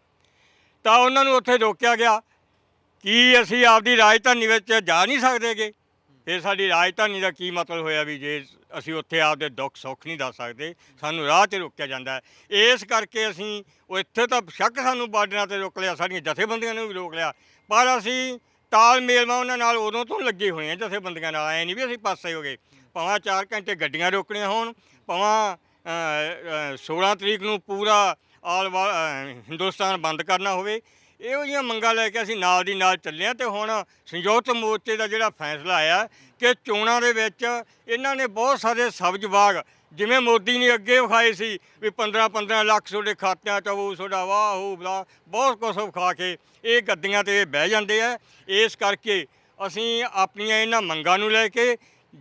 ਤਾਂ ਉਹਨਾਂ ਨੂੰ ਉੱਥੇ ਰੋਕਿਆ ਗਿਆ। ਕੀ ਅਸੀਂ ਆਪਦੀ ਰਾਜਧਾਨੀ ਵਿੱਚ ਜਾ ਨਹੀਂ ਸਕਦੇਗੇ? ਫਿਰ ਸਾਡੀ ਰਾਜਧਾਨੀ ਦਾ ਕੀ ਮਤਲਬ ਹੋਇਆ ਵੀ ਜੇ ਅਸੀਂ ਉੱਥੇ ਆਪਦੇ ਦੁੱਖ, ਸੁੱਖ ਨਹੀਂ ਦੱਸ ਸਕਦੇ? ਸਾਨੂੰ ਰਾਹ 'ਤੇ ਰੋਕਿਆ ਜਾਂਦਾ ਹੈ। ਇਸ ਕਰਕੇ ਅਸੀਂ ਉਹ ਇੱਥੇ ਤਾਂ ਸ਼ੱਕ ਸਾਨੂੰ ਬਾਰਡਰਾਂ ਤੇ ਰੋਕ ਲਿਆ, ਸਾਡੀਆਂ ਜਥੇਬੰਦੀਆਂ ਨੂੰ ਵੀ ਰੋਕ ਲਿਆ। ਪਰ ਅਸੀਂ ਤਾਲਮੇਲ ਨਾਲ ਉਹਨਾਂ ਨਾਲ ਉਦੋਂ ਤੋਂ ਲੱਗੇ ਹੋਏ ਆ ਜਥੇਬੰਦੀਆਂ ਨਾਲ ਐ ਨਹੀਂ ਵੀ ਅਸੀਂ ਪਾਸੇ ਹੋ ਗਏ। ਭਾਵੇਂ 4 ਘੰਟੇ ਗੱਡੀਆਂ ਰੋਕਣੀਆਂ ਹੋਣ ਭਾਵੇਂ ਅ, 16 ਤਰੀਕ ਨੂੰ ਪੂਰਾ ਆਲ ਵਾ- ਹਿੰਦੁਸਤਾਨ ਬੰਦ ਕਰਨਾ ਹੋਵੇ ਇਹੋ ਜਿਹੀਆਂ ਮੰਗਾਂ ਲੈ ਕੇ ਅਸੀਂ ਨਾਲ ਦੀ ਨਾਲ ਚੱਲੇ ਹਾਂ ਤੇ ਹੁਣ ਸੰਯੁਕਤ ਮੋਰਚੇ ਦਾ ਜਿਹੜਾ ਫੈਸਲਾ ਆਇਆ ਕਿ ਚੋਣਾਂ ਦੇ ਵਿੱਚ ਇਹਨਾਂ ਨੇ ਬਹੁਤ ਸਾਰੇ ਸਬਜ਼ ਬਾਗ ਜਿਵੇਂ ਮੋਦੀ ਨੇ ਅੱਗੇ ਵਿਖਾਏ ਸੀ ਵੀ 15 15 ਲੱਖ ਤੁਹਾਡੇ ਖਾਤਿਆਂ 'ਚ ਆਊ ਤੁਹਾਡਾ ਵਾਹ ਹੋ, ਬਲਾ, ਬਹੁਤ ਕੁਛ ਵਿਖਾ ਕੇ ਇਹ ਗੱਦੀਆਂ ਤੇ ਬਹਿ ਜਾਂਦੇ ਆ। ਇਸ ਕਰਕੇ ਅਸੀਂ ਆਪਣੀਆਂ ਇਹਨਾਂ ਮੰਗਾਂ ਨੂੰ ਲੈ ਕੇ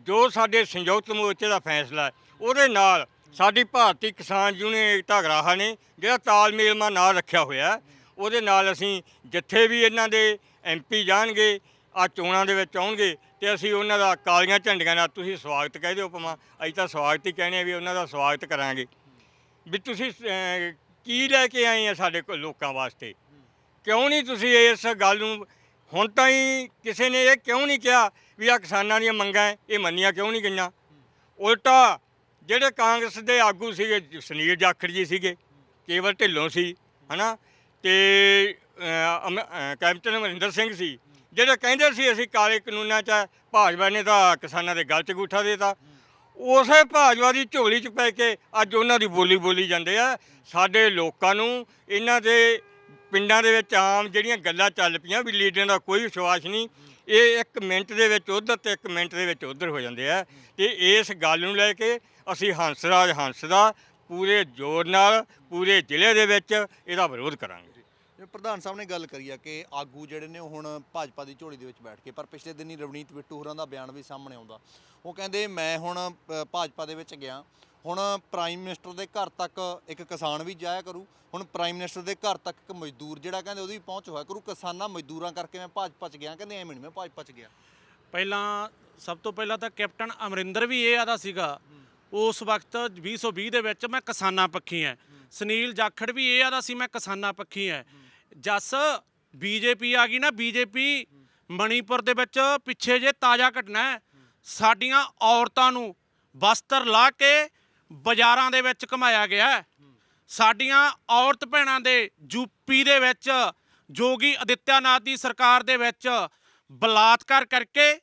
ਜੋ ਸਾਡੇ ਸੰਯੁਕਤ ਮੋਰਚੇ ਦਾ ਫੈਸਲਾ ਹੈ, ਉਹਦੇ ਨਾਲ ਸਾਡੀ ਭਾਰਤੀ ਕਿਸਾਨ ਯੂਨੀਅਨ ਏਕਤਾ ਗਰਾਹਾ ਨੇ ਜਿਹੜਾ ਤਾਲਮੇਲ ਮਾ ਨਾਲ ਰੱਖਿਆ ਹੋਇਆ, ਉਹਦੇ ਨਾਲ ਅਸੀਂ ਜਿੱਥੇ ਵੀ ਇਹਨਾਂ ਦੇ ਐਮਪੀ ਜਾਣਗੇ ਆ ਚੋਣਾਂ ਦੇ ਵਿੱਚ ਆਉਣਗੇ ਤੇ ਅਸੀਂ ਉਹਨਾਂ ਦਾ ਕਾਲੀਆਂ ਝੰਡੀਆਂ ਨਾਲ ਤੁਸੀਂ ਸਵਾਗਤ ਕਹਿ ਦਿਓ ਭਾਵੇਂ ਅਸੀਂ ਤਾਂ ਸਵਾਗਤ ਹੀ ਕਹਿੰਦੇ ਆ ਵੀ ਉਹਨਾਂ ਦਾ ਸਵਾਗਤ ਕਰਾਂਗੇ। ਵੀ ਤੁਸੀਂ ਅਹ, ਕੀ ਲੈ ਕੇ ਆਏ ਆ ਸਾਡੇ ਕੋਲ ਲੋਕਾਂ ਵਾਸਤੇ? ਕਿਉਂ ਨਹੀਂ ਤੁਸੀਂ ਇਸ ਗੱਲ ਨੂੰ ਹੁਣ ਤਾਂ ਹੀ ਕਿਸੇ ਨੇ ਇਹ ਕਿਉਂ ਨਹੀਂ ਕਿਹਾ ਵੀ ਆ ਕਿਸਾਨਾਂ ਦੀਆਂ ਮੰਗਾਂ ਹੈ, ਇਹ ਮੰਨੀਆਂ ਕਿਉਂ ਨਹੀਂ ਗਈਆਂ? ਉਲਟਾ ਜਿਹੜੇ ਕਾਂਗਰਸ ਦੇ ਆਗੂ ਸੀਗੇ ਸੁਨੀਲ ਜਾਖੜ ਜੀ ਸੀਗੇ ਕੇਵਲ ਢਿੱਲੋਂ ਸੀ ਹਨਾ? ਤੇ ਅਹ, ਅਮ- ਕੈਪਟਨ ਅਮਰਿੰਦਰ ਸਿੰਘ ਸੀ ਜਿਹੜੇ ਕਹਿੰਦੇ ਸੀ ਅਸੀਂ ਕਾਲੇ ਕਾਨੂੰਨਾਂ 'ਚ ਭਾਜਪਾ ਨੇ ਤਾਂ ਕਿਸਾਨਾਂ ਦੇ ਗਲ 'ਚ ਗੂਠਾ ਦੇਤਾ। ਉਸੇ ਭਾਜਪਾ ਦੀ ਝੋਲੀ 'ਚ ਪੈ ਕੇ ਅੱਜ ਉਹਨਾਂ ਦੀ ਬੋਲੀ ਬੋਲੀ ਜਾਂਦੇ ਆ। ਸਾਡੇ ਲੋਕਾਂ ਨੂੰ ਇਹਨਾਂ ਦੇ ਪਿੰਡਾਂ ਦੇ ਵਿੱਚ ਆਮ ਜਿਹੜੀਆਂ ਗੱਲਾਂ ਚੱਲ ਪਈਆਂ ਵੀ ਲੀਡਰਾਂ ਦਾ ਕੋਈ ਵਿਸ਼ਵਾਸ ਨਹੀਂ। ਇਹ ਇੱਕ ਮਿੰਟ ਦੇ ਵਿੱਚ ਉਧਰ ਤੇ ਇੱਕ ਮਿੰਟ ਦੇ ਵਿੱਚ ਉਧਰ ਹੋ ਜਾਂਦੇ ਆ। ਤੇ ਇਸ ਗੱਲ ਨੂੰ ਲੈ ਕੇ ਅਸੀਂ ਹੰਸਰਾਜ ਹੰਸ ਦਾ ਪੂਰੇ ਜ਼ੋਰ ਨਾਲ ਪੂਰੇ ਜ਼ਿਲ੍ਹੇ ਦੇ ਵਿੱਚ ਇਹਦਾ ਵਿਰੋਧ ਕਰਾਂਗੇ। ਜਿਵੇਂ ਪ੍ਰਧਾਨ ਸਾਹਿਬ ਨੇ ਗੱਲ ਕਰੀ ਆ ਕਿ ਆਗੂ ਜਿਹੜੇ ਨੇ ਉਹ ਹੁਣ ਭਾਜਪਾ ਦੀ ਝੋਲੀ ਦੇ ਵਿੱਚ ਬੈਠ ਕੇ ਪਰ ਪਿਛਲੇ ਦਿਨੀ ਰਵਨੀਤ ਬਿੱਟੂ ਹੋਰਾਂ ਦਾ ਬਿਆਨ ਵੀ ਸਾਹਮਣੇ ਆਉਂਦਾ। ਉਹ ਕਹਿੰਦੇ ਮੈਂ ਹੁਣ ਅ, ਭਾਜਪਾ ਦੇ ਵਿੱਚ ਗਿਆ। ਹੁਣ ਪ੍ਰਾਈਮ ਮਿਨਿਸਟਰ ਦੇ ਘਰ ਤੱਕ ਇੱਕ ਕਿਸਾਨ ਵੀ ਜਾਇਆ ਕਰੂ। ਹੁਣ ਪ੍ਰਾਈਮ ਮਿਨਿਸਟਰ ਦੇ ਘਰ ਤੱਕ ਇੱਕ ਮਜ਼ਦੂਰ ਜਿਹੜਾ ਕਹਿੰਦੇ ਉਹਦੀ ਵੀ ਪਹੁੰਚ ਹੋਇਆ ਕਰੂ। ਕਿਸਾਨਾਂ ਮਜ਼ਦੂਰਾਂ ਕਰਕੇ ਮੈਂ ਭਾਜਪਾ 'ਚ ਗਿਆ। ਕਹਿੰਦੇ ਐਵੇਂ ਨਹੀਂ ਮੈਂ ਭਾਜਪਾ 'ਚ ਗਿਆ। ਪਹਿਲਾਂ ਸਭ ਤੋਂ ਪਹਿਲਾਂ ਤਾਂ ਕੈਪਟਨ ਅਮਰਿੰਦਰ ਵੀ ਇਹ ਆਦਾ ਸੀਗਾ। ਉਸ ਵਕਤ 2020 ਦੇ ਵਿੱਚ ਮੈਂ ਕਿਸਾਨਾਂ ਪੱਖੀ ਐ। ਸੁਨੀਲ ਜਾਖੜ ਵੀ ਇਹ ਆਦਾ ਸੀ ਮੈਂ ਕਿਸਾਨਾਂ ਪੱਖੀ ਐ। ਜਸ, ਬੀਜੇਪੀ ਆ ਗਈ ਨਾ, ਬੀਜੇਪੀ ਮਣੀਪੁਰ ਦੇ ਵਿੱਚ ਪਿੱਛੇ ਜੇ ਤਾਜ਼ਾ ਘਟਨਾ ਹੈ। ਸਾਡੀਆਂ ਔਰਤਾਂ ਨੂੰ ਵਸਤਰ ਲਾ ਕੇ ਬਾਜ਼ਾਰਾਂ ਦੇ ਵਿੱਚ ਘਮਾਇਆ ਗਿਆ ਸਾਡੀਆਂ ਔਰਤ ਭੈਣਾਂ ਦੇ ਯੂਪੀ ਦੇ ਵਿੱਚ ਜੋਗੀ ਅਦਿੱਤਿਆਨਾਥ ਦੀ ਸਰਕਾਰ ਦੇ ਵਿੱਚ ਬਲਾਤਕਾਰ ਕਰਕੇ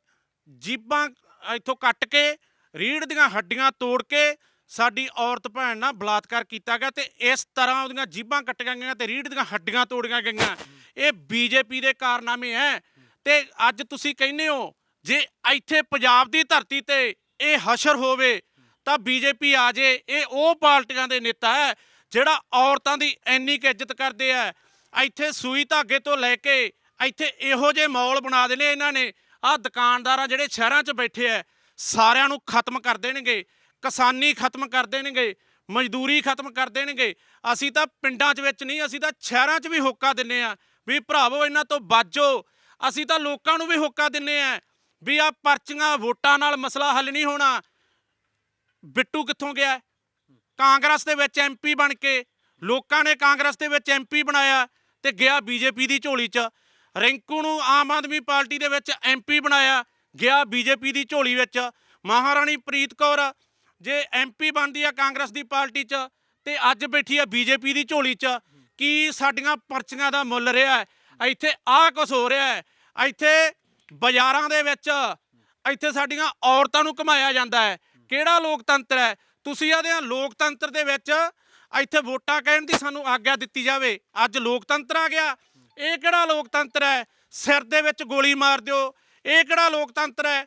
ਜੀਬਾਂ ਇੱਥੋਂ ਕੱਟ ਕੇ ਰੀੜ ਦੀਆਂ ਹੱਡੀਆਂ ਤੋੜ ਕੇ ਸਾਡੀ ਔਰਤ ਭੈਣ ਨਾਲ ਬਲਾਤਕਾਰ ਕੀਤਾ ਗਿਆ ਤੇ ਇਸ ਤਰ੍ਹਾਂ ਉਹਦੀਆਂ ਜੀਬਾਂ ਕੱਟੀਆਂ ਗਈਆਂ ਤੇ ਰੀੜ ਦੀਆਂ ਹੱਡੀਆਂ ਤੋੜੀਆਂ ਗਈਆਂ। ਇਹ ਬੀਜੇਪੀ ਦੇ ਕਾਰਨਾਮੇ ਹੈ ਤੇ ਅੱਜ ਤੁਸੀਂ ਕਹਿੰਦੇ ਹੋ, ਜੇ ਇੱਥੇ ਪੰਜਾਬ ਦੀ ਧਰਤੀ ਤੇ ਇਹ ਹਸ਼ਰ ਹੋਵੇ, ਤਾਂ ਬੀਜੇਪੀ ਆ ਜੇ। ਇਹ ਉਹ ਪਾਰਟੀਆਂ ਦੇ ਨੇਤਾ ਹੈ ਜਿਹੜਾ ਔਰਤਾਂ ਦੀ ਇੰਨੀ ਕੁ ਇੱਜ਼ਤ ਕਰਦੇ ਆ ਇੱਥੇ ਸੂਈ ਧਾਗੇ ਤੋਂ ਲੈ ਕੇ ਇੱਥੇ ਇਹੋ ਜਿਹੇ ਮੌਲ ਬਣਾ ਦੇਣੇ ਇਹਨਾਂ ਨੇ। ਆਹ ਦੁਕਾਨਦਾਰਾਂ ਜਿਹੜੇ ਸ਼ਹਿਰਾਂ 'ਚ ਬੈਠੇ ਆ ਸਾਰਿਆਂ ਨੂੰ ਖਤਮ ਕਰ ਦੇਣਗੇ। ਕਿਸਾਨੀ ਖਤਮ ਕਰ ਦੇਣਗੇ, ਮਜ਼ਦੂਰੀ ਖਤਮ ਕਰ ਦੇਣਗੇ। ਅਸੀਂ ਤਾਂ ਪਿੰਡਾਂ 'ਚ ਵਿੱਚ ਨਹੀਂ, ਅਸੀਂ ਤਾਂ ਸ਼ਹਿਰਾਂ 'ਚ ਵੀ ਹੋਕਾ ਦਿੰਨੇ ਆ ਵੀ ਭਰਾਵੋ, ਇਹਨਾਂ ਤੋਂ ਬਾਜੋ ਅਸੀਂ ਤਾਂ ਲੋਕਾਂ ਨੂੰ ਵੀ ਹੋਕਾ ਦਿੰਨੇ ਆ ਵੀ ਆ ਪਰਚੀਆਂ ਵੋਟਾਂ ਨਾਲ ਮਸਲਾ ਹੱਲ ਨਹੀਂ ਹੋਣਾ। ਬਿੱਟੂ ਕਿੱਥੋਂ ਗਿਆ? ਕਾਂਗਰਸ ਦੇ ਵਿੱਚ ਐਮਪੀ ਬਣ ਕੇ, ਲੋਕਾਂ ਨੇ ਕਾਂਗਰਸ ਦੇ ਵਿੱਚ ਐਮਪੀ ਬਣਾਇਆ ਤੇ ਗਿਆ ਬੀਜੇਪੀ ਦੀ ਝੋਲੀ 'ਚ। ਰਿੰਕੂ ਨੂੰ ਆਮ ਆਦਮੀ ਪਾਰਟੀ ਦੇ ਵਿੱਚ ਐਮਪੀ ਬਣਾਇਆ, ਗਿਆ ਬੀਜੇਪੀ ਦੀ ਝੋਲੀ ਵਿੱਚ। ਮਹਾਰਾਣੀ ਪ੍ਰੀਤ ਕੌਰ ਜੇ ਐਮਪੀ ਬਣਦੀ ਆ ਕਾਂਗਰਸ ਦੀ ਪਾਰਟੀ 'ਚ ਤੇ ਅੱਜ ਬੈਠੀ ਆ ਬੀਜੇਪੀ ਦੀ ਝੋਲੀ 'ਚ, ਕੀ ਸਾਡੀਆਂ ਪਰਚੀਆਂ ਦਾ ਮੁੱਲ ਰਿਹਾ ਹੈ? ਇੱਥੇ ਆਹ ਕੁਝ ਹੋ ਰਿਹਾ ਹੈ। ਇੱਥੇ ਬਾਜ਼ਾਰਾਂ ਦੇ ਵਿੱਚ ਇੱਥੇ ਸਾਡੀਆਂ ਔਰਤਾਂ ਨੂੰ ਘਮਾਇਆ ਜਾਂਦਾ ਹੈ। ਕਿਹੜਾ ਲੋਕਤੰਤਰ ਹੈ? ਤੁਸੀਂ ਆਦੇ ਲੋਕਤੰਤਰ ਦੇ ਵਿੱਚ ਇੱਥੇ ਵੋਟਾਂ ਕਹਿਣ ਦੀ ਸਾਨੂੰ ਆਗਿਆ ਦਿੱਤੀ ਜਾਵੇ। ਅੱਜ ਲੋਕਤੰਤਰ ਆ ਗਿਆ। ਇਹ ਕਿਹੜਾ ਲੋਕਤੰਤਰ ਹੈ? ਸਿਰ ਦੇ ਵਿੱਚ ਗੋਲੀ ਮਾਰ ਦਿਓ। ਇਹ ਕਿਹੜਾ ਲੋਕਤੰਤਰ ਹੈ?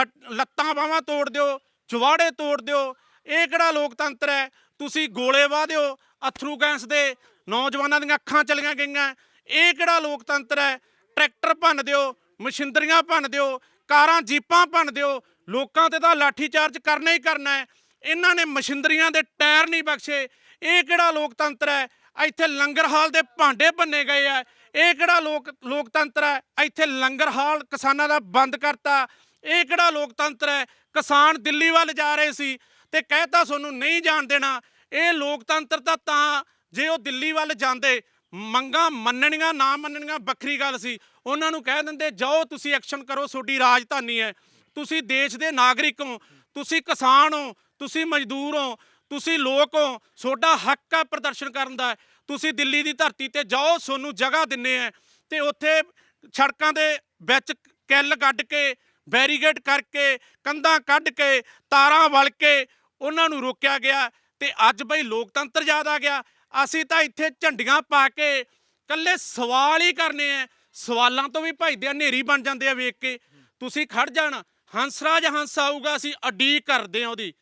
ਹੱਡ- ਲੱਤਾਂ ਬਾਹਾਂ ਤੋੜ ਦਿਓ। ਜਵਾੜੇ ਤੋੜ ਦਿਓ। ਇਹ ਕਿਹੜਾ ਲੋਕਤੰਤਰ ਹੈ? ਤੁਸੀਂ ਗੋਲੇ ਵਾਹ ਦਿਓ, ਅਥਰੂ ਗੈਂਸ ਦੇ। ਨੌਜਵਾਨਾਂ ਦੀਆਂ ਅੱਖਾਂ ਚਲੀਆਂ ਗਈਆਂ। ਇਹ ਕਿਹੜਾ ਲੋਕਤੰਤਰ ਹੈ? ਟਰੈਕਟਰ ਭੰਨ ਦਿਓ, ਮਸ਼ੀਨਰੀਆਂ ਭੰਨ ਦਿਓ, ਕਾਰਾਂ, ਜੀਪਾਂ ਭੰਨ ਦਿਓ। ਲੋਕਾਂ ਤੇ ਤਾਂ ਲਾਠੀ ਚਾਰਜ ਕਰਨਾ ਹੀ ਕਰਨਾ ਹੈ। ਇਹਨਾਂ ਨੇ ਮਸ਼ੀਨਰੀਆਂ ਦੇ ਟਾਇਰ ਨਹੀਂ ਬਖਸ਼ੇ। ਇਹ ਕਿਹੜਾ ਲੋਕਤੰਤਰ ਹੈ? ਇੱਥੇ ਲੰਗਰ ਹਾਲ ਦੇ ਭਾਂਡੇ ਭੰਨੇ ਗਏ ਆ। ਇਹ ਕਿਹੜਾ ਲੋਕ, ਲੋਕਤੰਤਰ ਹੈ? ਇੱਥੇ ਲੰਗਰ ਹਾਲ ਕਿਸਾਨਾਂ ਦਾ ਬੰਦ ਕਰਤਾ। ਇਹ ਕਿਹੜਾ ਲੋਕਤੰਤਰ ਹੈ? ਕਿਸਾਨ ਦਿੱਲੀ ਵੱਲ ਜਾ ਰਹੇ ਸੀ ਤੇ ਕਹਿਤਾ ਤੁਹਾਨੂੰ ਨਹੀਂ ਜਾਣ ਦੇਣਾ, ਇਹ ਲੋਕਤੰਤਰ ਤਾਂ ਤਾਂ ਜੇ ਉਹ ਦਿੱਲੀ ਵੱਲ ਜਾਂਦੇ, ਮੰਗਾਂ ਮੰਨਣੀਆਂ, ਨਾ ਮੰਨਣੀਆਂ ਵੱਖਰੀ ਗੱਲ ਸੀ। ਉਹਨਾਂ ਨੂੰ ਕਹਿ ਦਿੰਦੇ, ਜਾਓ, ਤੁਸੀਂ ਐਕਸ਼ਨ ਕਰੋ, ਤੁਹਾਡੀ ਰਾਜਧਾਨੀ ਹੈ। ਤੁਸੀਂ ਦੇਸ਼ ਦੇ ਨਾਗਰਿਕ ਹੋ, ਤੁਸੀਂ ਕਿਸਾਨ ਹੋ, ਤੁਸੀਂ ਮਜ਼ਦੂਰ ਹੋ, ਤੁਸੀਂ ਲੋਕ ਹੋ, ਤੁਹਾਡਾ ਹੱਕ ਹੈ ਪ੍ਰਦਰਸ਼ਨ ਕਰਨ ਦਾ। ਤੁਸੀਂ ਦਿੱਲੀ ਦੀ ਧਰਤੀ ਤੇ ਜਾਓ, ਤੁਹਾਨੂੰ ਜਗ੍ਹਾ ਦਿੰਨੇ ਆ। ਤੇ ਉੱਥੇ ਸੜਕਾਂ ਦੇ ਵਿੱਚ ਕਿੱਲ ਕੱਢ ਕੇ ਬੈਰੀਗੇਡ ਕਰਕੇ ਕੰਧਾਂ ਕੱਢ ਕੇ, ਤਾਰਾਂ ਵਲ ਕੇ ਉਹਨਾਂ ਨੂੰ ਰੋਕਿਆ ਗਿਆ ਤੇ ਅੱਜ ਬਈ ਲੋਕਤੰਤਰ ਯਾਦ ਆ ਗਿਆ। ਅਸੀਂ ਤਾਂ ਇੱਥੇ ਝੰਡੀਆਂ ਪਾ ਕੇ ਕੱਲੇ ਸਵਾਲ ਹੀ ਕਰਨੇ ਆ ਸਵਾਲਾਂ ਤੋਂ ਵੀ ਭਜਦੇ ਆ ਹਨੇਰੀ ਬਣ ਜਾਂਦੇ ਆ ਵੇਖ ਕੇ। ਤੁਸੀਂ ਖੜ ਜਾਣ, ਹੰਸਰਾਜ ਹੰਸ ਆਊਗਾ, ਅਸੀਂ ਅਡੀਕ ਕਰਦੇ ਆ ਉਹਦੀ।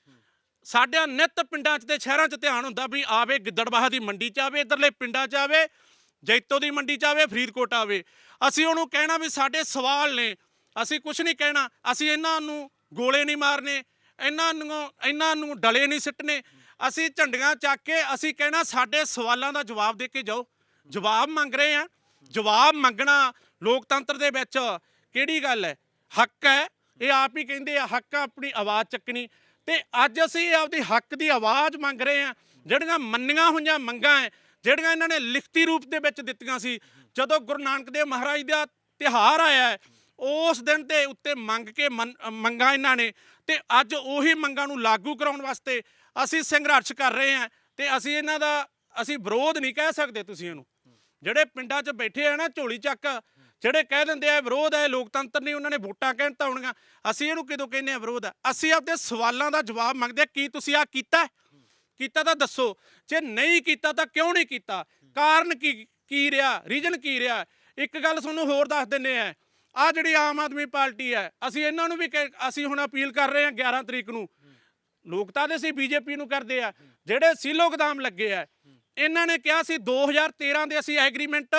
ਸਾਡੇ ਨਿਤ ਪਿੰਡਾਂ 'ਚ ਤੇ ਸ਼ਹਿਰਾਂ 'ਚ ਧਿਆਨ ਹੁੰਦਾ ਵੀ ਆਵੇ ਗਿੱਦੜਬਾਹਾ ਦੀ ਮੰਡੀ 'ਚ ਆਵੇ, ਇਧਰਲੇ ਪਿੰਡਾਂ 'ਚ ਆਵੇ, ਜੈਤੋ ਦੀ ਮੰਡੀ 'ਚ ਆਵੇ, ਫਰੀਦਕੋਟ ਆਵੇ। ਅਸੀਂ ਉਹਨੂੰ ਕਹਿਣਾ ਵੀ ਸਾਡੇ ਸਵਾਲ ਨੇ। ਅਸੀਂ ਕੁਝ ਨਹੀਂ ਕਹਿਣਾ। ਅਸੀਂ ਇਹਨਾਂ ਨੂੰ ਗੋਲੇ ਨਹੀਂ ਮਾਰਨੇ, ਇਹਨਾਂ ਨੂੰ ਇਹਨਾਂ ਨੂੰ ਡਲੇ ਨਹੀਂ ਸਿੱਟਨੇ। ਅਸੀਂ ਝੰਡੀਆਂ ਚੱਕ ਕੇ ਅਸੀਂ ਕਹਿਣਾ, ਸਾਡੇ ਸਵਾਲਾਂ ਦਾ ਜਵਾਬ ਦੇ ਕੇ ਜਾਓ। ਜਵਾਬ ਮੰਗ ਰਹੇ ਆ ਜਵਾਬ ਮੰਗਣਾ ਲੋਕਤੰਤਰ ਦੇ ਵਿੱਚ ਕਿਹੜੀ ਗੱਲ ਹੈ? ਹੱਕ ਹੈ। ਇਹ ਆਪ ਹੀ ਕਹਿੰਦੇ ਆ, ਹੱਕ ਆਪਣੀ ਆਵਾਜ਼ ਚੱਕਣੀ। ਤੇ ਅੱਜ ਅਸੀਂ ਆਪਦੀ ਹੱਕ ਦੀ ਆਵਾਜ਼ ਮੰਗ ਰਹੇ ਆ ਜਿਹੜੀਆਂ ਮੰਨੀਆਂ ਹੋਈਆਂ ਮੰਗਾਂ ਹੈ, ਜਿਹੜੀਆਂ ਇਹਨਾਂ ਨੇ ਲਿਖਤੀ ਰੂਪ ਦੇ ਵਿੱਚ ਦਿੱਤੀਆਂ ਸੀ। ਜਦੋਂ ਗੁਰੂ ਨਾਨਕ ਦੇਵ ਮਹਾਰਾਜ ਦਾ ਤਿਹਾਰ ਆਇਆ ਹੈ ਉਸ ਦਿਨ ਦੇ ਉੱਤੇ ਮੰਗ ਕੇ ਮੰਨ- ਮੰਗਾਂ ਇਹਨਾਂ ਨੇ ਤੇ ਅੱਜ ਉਹੀ ਮੰਗਾਂ ਨੂੰ ਲਾਗੂ ਕਰਾਉਣ ਵਾਸਤੇ ਅਸੀਂ ਸੰਘਰਸ਼ ਕਰ ਰਹੇ ਹਾਂ ਤੇ ਅਸੀਂ ਇਹਨਾਂ ਦਾ, ਅਸੀਂ ਵਿਰੋਧ ਨਹੀਂ ਕਹਿ ਸਕਦੇ ਤੁਸੀਂ ਇਹਨੂੰ। ਜਿਹੜੇ ਪਿੰਡਾਂ 'ਚ ਬੈਠੇ ਆ ਨਾ ਝੋਲੀ ਚੱਕ, ਜਿਹੜੇ ਕਹਿ ਦਿੰਦੇ ਆ ਵਿਰੋਧ ਹੈ, ਲੋਕਤੰਤਰ ਨਹੀਂ, ਉਹਨਾਂ ਨੇ ਵੋਟਾਂ ਕਹਿਣ ਤਾਂ ਹੋਣਗੀਆਂ। ਅਸੀਂ ਇਹਨੂੰ ਕਿਦੋਂ ਕਹਿੰਦੇ ਆ ਵਿਰੋਧ ਹੈ? ਅਸੀਂ ਆਪਦੇ ਸਵਾਲਾਂ ਦਾ ਜਵਾਬ ਮੰਗਦੇ ਆ, ਕੀ ਤੁਸੀਂ ਆ ਕੀਤਾ? ਕੀਤਾ ਤਾਂ ਦੱਸੋ। ਜੇ ਨਹੀਂ ਕੀਤਾ ਤਾਂ ਕਿਉਂ ਨਹੀਂ ਕੀਤਾ? ਕਾਰਨ ਕੀ ਕੀ ਰਿਹਾ? ਰੀਜਨ ਕੀ ਰਿਹਾ? ਇੱਕ ਗੱਲ ਤੁਹਾਨੂੰ ਹੋਰ ਦੱਸ ਦਿੰਨੇ ਆ ਆ ਜਿਹੜੀ ਆਮ ਆਦਮੀ ਪਾਰਟੀ ਹੈ, ਅਸੀਂ ਇਹਨਾਂ ਨੂੰ ਵੀ ਕਹਿ- ਅਸੀਂ ਹੁਣ ਅਪੀਲ ਕਰ ਰਹੇ ਹਾਂ 11 ਤਰੀਕ ਨੂੰ। ਲੋਕ ਤਾਂ ਦੇ ਸੀ ਬੀਜੇਪੀ ਨੂੰ ਕਰਦੇ ਆ, ਜਿਹੜੇ ਸੀਲੋ ਗਦਾਮ ਲੱਗੇ ਆ, ਇਹਨਾਂ ਨੇ ਕਿਹਾ ਸੀ 2013 ਦੇ ਅਸੀਂ ਐਗਰੀਮੈਂਟ